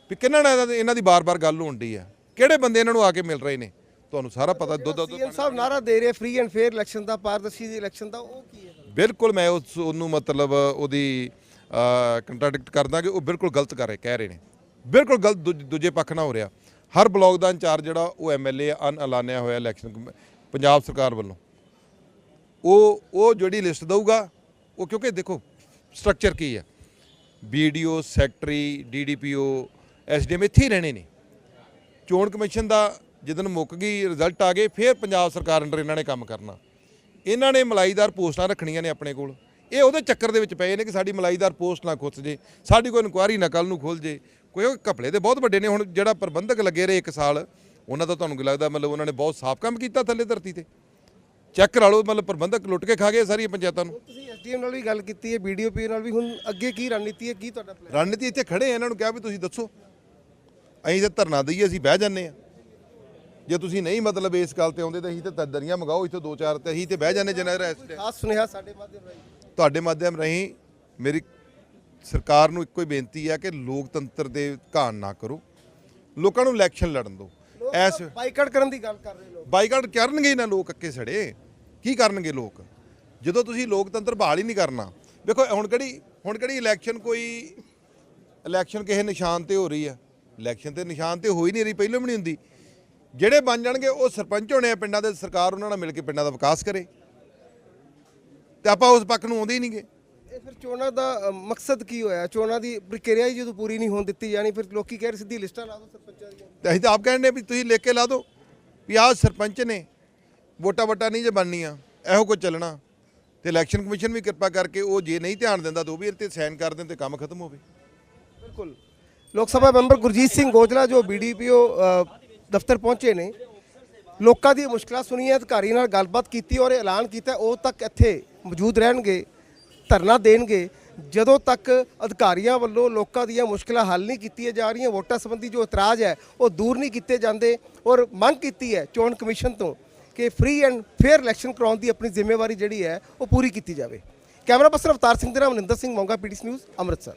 ਵੀ ਕਿੰਨਾਂ ਨਾਲ ਇਹਨਾਂ ਦੀ- ਦੀ ਬਾਰ-ਬਾਰ ਗੱਲ ਹੋਣ ਡਈ ਹੈ। ਕਿਹੜੇ ਬੰਦੇ ਇਹਨਾਂ ਨੂੰ ਆ ਕੇ ਮਿਲ ਰਹੇ ਨੇ? ਤੁਹਾਨੂੰ ਸਾਰਾ ਪਤਾ ਦੁੱਧ ਦੁੱਧ ਸੀਐਮ ਸਾਹਿਬ ਨਾਰਾ ਦੇ ਰਹੇ ਫ੍ਰੀ ਐਂਡ ਫੇਅਰ ਇਲੈਕਸ਼ਨ ਦਾ ਪਾਰਦਰਸ਼ੀ ਦੀ ਇਲੈਕਸ਼ਨ ਦਾ ਉਹ ਕੀ ਹੈ? ਬਿਲਕੁਲ ਮੈਂ ਉਸ ਉਹਨੂੰ ਮਤਲਬ ਉਹਦੀ ਕੰਟਰਡਿਕਟ ਕਰਦਾ ਕਿ ਉਹ ਬਿਲਕੁਲ ਗਲਤ ਕਰ ਰਹੇ ਕਹਿ ਰਹੇ ਨੇ। ਬਿਲਕੁਲ ਗਲਤ ਦੂਜ- ਪੱਖ ਨਾਲ ਹੋ ਰਿਹਾ। ਹਰ ਬਲਾਕ ਦਾ ਇੰਚਾਰਜ ਜਿਹੜਾ ਉਹ ਐਮਐਲਏ ਅਨ ਐਲਾਨਿਆ ਹੋਇਆ ਇਲੈਕਸ਼ਨ ਪੰਜਾਬ ਸਰਕਾਰ ਵੱਲੋਂ। ਉਹ ਉਹ ਜਿਹੜੀ ਲਿਸਟ ਦਊਗਾ ਉਹ ਕਿਉਂਕਿ ਦੇਖੋ ਸਟਰਕਚਰ ਕੀ ਹੈ? ਬੀਡੀਓ ਸੈਕਟਰੀ ਡੀਡੀਪੀਓ ਐਸਡੀਐਮ ਇੱਥੇ ਹੀ ਰਹਿਣੇ ਨੇ। ਚੋਣ ਕਮਿਸ਼ਨ ਦਾ ਜਦੋਂ ਮੁੱਕ ਗਈ ਰਿਜ਼ਲਟ ਆ ਗਏ, ਫਿਰ ਪੰਜਾਬ ਸਰਕਾਰ ਅੰਡਰ ਇਹਨਾਂ ਨੇ ਕੰਮ ਕਰਨਾ। ਇਹਨਾਂ ਨੇ ਮਲਾਈਦਾਰ ਪੋਸਟਾਂ ਰੱਖਣੀਆਂ ਨੇ ਆਪਣੇ ਕੋਲ। ਇਹ ਉਹਦੇ ਚੱਕਰ ਦੇ ਵਿੱਚ ਪਏ ਨੇ ਕਿ ਸਾਡੀ ਮਲਾਈਦਾਰ ਪੋਸਟ ਨਾ ਖੁੱਸ ਜੇ, ਸਾਡੀ ਕੋਈ ਇਨਕੁਆਰੀ ਨਾ ਕੱਲ ਨੂੰ ਖੁੱਲ ਜੇ। ਕੋਈ ਉਹ ਘਪਲੇ ਦੇ ਬਹੁਤ ਵੱਡੇ ਨੇ, ਹੁਣ ਜਿਹੜਾ ਪ੍ਰਬੰਧਕ ਲੱਗੇ ਰਹੇ ਇੱਕ ਸਾਲ, ਉਹਨਾਂ ਦਾ ਤੁਹਾਨੂੰ ਕੀ ਲੱਗਦਾ, ਮਤਲਬ ਉਹਨਾਂ ਨੇ ਬਹੁਤ ਸਾਫ਼ ਕੰਮ ਕੀਤਾ ਥੱਲੇ ਧਰਤੀ ਤੇ। ਚੈੱਕ ਕਰਾ ਲਓ ਮਤਲਬ ਪ੍ਰਬੰਧਕ ਲੁੱਟ ਕੇ ਖਾ ਗਏ ਸਾਰੀਆਂ ਪੰਚਾਇਤਾਂ ਨੂੰ। ਤੁਸੀਂ ਐਸਡੀਐਮ ਨਾਲ ਵੀ ਗੱਲ ਕੀਤੀ ਹੈ ਬੀਡੀਓਪੀ ਨਾਲ ਵੀ ਹੁਣ ਅੱਗੇ ਕੀ ਰਣਨੀਤੀ ਹੈ ਕੀ ਤੁਹਾਡਾ plan? ਰਣਨੀਤੀ ਇੱਥੇ ਖੜੇ ਆ ਇਹਨਾਂ ਨੂੰ ਕਿਹਾ ਵੀ ਤੁਸੀਂ ਦੱਸੋ। ਅਸੀਂ ਤਾਂ ਧਰਨਾ ਦਈਏ ਅਸੀਂ ਬਹਿ ਜਾਂਦੇ ਆ। ਜੇ ਤੁਸੀਂ ਨਹੀਂ ਮਤਲਬ ਇਸ ਗੱਲ ਤੇ ਆਉਂਦੇ ਤਾਂ ਅਸੀਂ ਤਾਂ ਦਰੀਆਂ ਮੰਗਾਓ ਇੱਥੇ ਦੋ ਚਾਰ ਤੇ ਅਸੀਂ ਤੇ ਬਹਿ ਜਾਂਦੇ ਜਿੰਨਾ ਰੈਸਟ ਖਾਸ ਸੁਨੇਹਾ ਸਾਡੇ ਮਾਧਿਅਮ ਰਾਹੀਂ? ਤੁਹਾਡੇ ਮਾਧਿਅਮ ਰਾਹੀਂ ਮੇਰੀ ਸਰਕਾਰ ਨੂੰ ਇੱਕੋ ਹੀ ਬੇਨਤੀ ਹੈ ਕਿ ਲੋਕਤੰਤਰ ਦੇ ਘਾਣ ਨਾ ਕਰੋ। ਲੋਕਾਂ ਨੂੰ ਇਲੈਕਸ਼ਨ ਲੜਨ ਦਿਓ। ਐਸ ਬਾਈਕਾਟ ਕਰਨ ਦੀ ਗੱਲ ਕਰ ਰਹੇ ਲੋਕ। ਬਾਈਕਾਟ ਕਰਨਗੇ ਹੀ ਨਾ ਲੋਕ ਅੱਕੇ ਸੜੇ। ਕੀ ਕਰਨਗੇ ਲੋਕ? ਜਦੋਂ ਤੁਸੀਂ ਲੋਕਤੰਤਰ ਬਹਾਲ ਹੀ ਨਹੀਂ ਕਰਨਾ। ਵੇਖੋ ਹੁਣ ਕਿਹੜੀ ਹੁਣ ਕਿਹੜੀ ਇਲੈਕਸ਼ਨ ਕੋਈ ਇਲੈਕਸ਼ਨ ਕਿਸੇ ਨਿਸ਼ਾਨ ਤੇ ਹੋ ਰਹੀ ਹੈ ਇਲੈਕਸ਼ਨ ਤੇ ਨਿਸ਼ਾਨ ਤੇ ਹੋ ਹੀ ਨਹੀਂ ਰਹੀ ਪਹਿਲਾਂ ਵੀ ਨਹੀਂ ਹੁੰਦੀ। ਜਿਹੜੇ ਬਣ ਜਾਣਗੇ ਉਹ ਸਰਪੰਚ ਹੋਣੇ ਆ ਪਿੰਡਾਂ ਦੇ ਸਰਕਾਰ ਉਹਨਾਂ ਨਾਲ ਮਿਲ ਕੇ ਪਿੰਡਾਂ ਦਾ ਵਿਕਾਸ ਕਰੇ। ਤੇ ਆਪਾਂ ਉਸ ਪੱਖ ਨੂੰ ਆਉਂਦੇ ਹੀ ਨਹੀਂਗੇ। ਇਹ ਫਿਰ ਚੋਣਾਂ ਦਾ ਮਕਸਦ ਕੀ ਹੋਇਆ? ਚੋਣਾਂ ਦੀ ਪ੍ਰਕਿਰਿਆ ਹੀ ਜਦੋਂ ਪੂਰੀ ਨਹੀਂ ਹੋਣ ਦਿੱਤੀ ਜਾਣੀ ਫਿਰ ਲੋਕੀ ਕਹਿ ਰਹੇ ਸਿੱਧੀ ਲਿਸਟਾਂ ਲਾ ਦਿਓ ਸਰਪੰਚਾਂ ਦੀਆਂ। ਤੇ ਅਸੀਂ ਤਾਂ ਆਪ ਕਹਿੰਦੇ ਵੀ ਤੁਸੀਂ ਲਿਖ ਕੇ ਲਾ ਦਿਓ। ਵੀ ਆਹ ਸਰਪੰਚ ਨੇ ਵੋਟਾਂ ਵਟਾਂ ਨਹੀਂ ਜੇ ਬਣਨੀਆਂ, ਇਹੋ ਕੁਝ ਚੱਲਣਾ। ਤੇ ਇਲੈਕਸ਼ਨ ਕਮਿਸ਼ਨ ਵੀ ਕਿਰਪਾ ਕਰਕੇ ਉਹ ਜੇ ਨਹੀਂ ਧਿਆਨ ਦਿੰਦਾ ਤਾਂ ਉਹ ਵੀ ਇਹ ਤੇ ਸਾਈਨ ਕਰ ਦੇਣ ਤੇ ਕੰਮ ਖਤਮ ਹੋਵੇ। ਬਿਲਕੁਲ। ਲੋਕ ਸਭਾ ਮੈਂਬਰ ਗੁਰਜੀਤ ਸਿੰਘ ਗੋਜਲਾ, ਜੋ ਬੀਡੀਪੀਓ ਦਫ਼ਤਰ ਪਹੁੰਚੇ ਨੇ, ਲੋਕਾਂ ਦੀਆਂ ਮੁਸ਼ਕਲਾਂ ਸੁਣੀਆਂ ਅਧਿਕਾਰੀ ਨਾਲ ਗੱਲਬਾਤ ਕੀਤੀ ਔਰ ਐਲਾਨ ਕੀਤਾ, ਉਹ ਤੱਕ ਇੱਥੇ ਮੌਜੂਦ ਰਹਿਣਗੇ, ਧਰਨਾ ਦੇਣਗੇ। ਜਦੋਂ ਤੱਕ ਅਧਿਕਾਰੀਆਂ ਵੱਲੋਂ ਲੋਕਾਂ ਦੀਆਂ ਮੁਸ਼ਕਲਾਂ ਹੱਲ ਨਹੀਂ ਕੀਤੀਆਂ ਜਾ ਰਹੀਆਂ, ਵੋਟਾਂ ਸੰਬੰਧੀ ਜੋ ਇਤਰਾਜ਼ ਹੈ, ਉਹ ਦੂਰ ਨਹੀਂ ਕੀਤੇ ਜਾਂਦੇ ਔਰ ਮੰਗ ਕੀਤੀ ਹੈ ਚੋਣ ਕਮਿਸ਼ਨ ਤੋਂ। ਕਿ ਫ੍ਰੀ ਐਂਡ ਫੇਅਰ ਇਲੈਕਸ਼ਨ ਕਰਾਉਣ ਦੀ ਆਪਣੀ ਜ਼ਿੰਮੇਵਾਰੀ ਜਿਹੜੀ ਹੈ, ਉਹ ਪੂਰੀ ਕੀਤੀ ਜਾਵੇ। ਕੈਮਰਾ ਪਰਸਨ ਅਵਤਾਰ ਸਿੰਘ ਦੇ ਨਾਲ ਮਨਿੰਦਰ ਸਿੰਘ, ਮੌਂਗਾ ਪੀਟੀਸੀ ਨਿਊਜ਼ ਅੰਮ੍ਰਿਤਸਰ।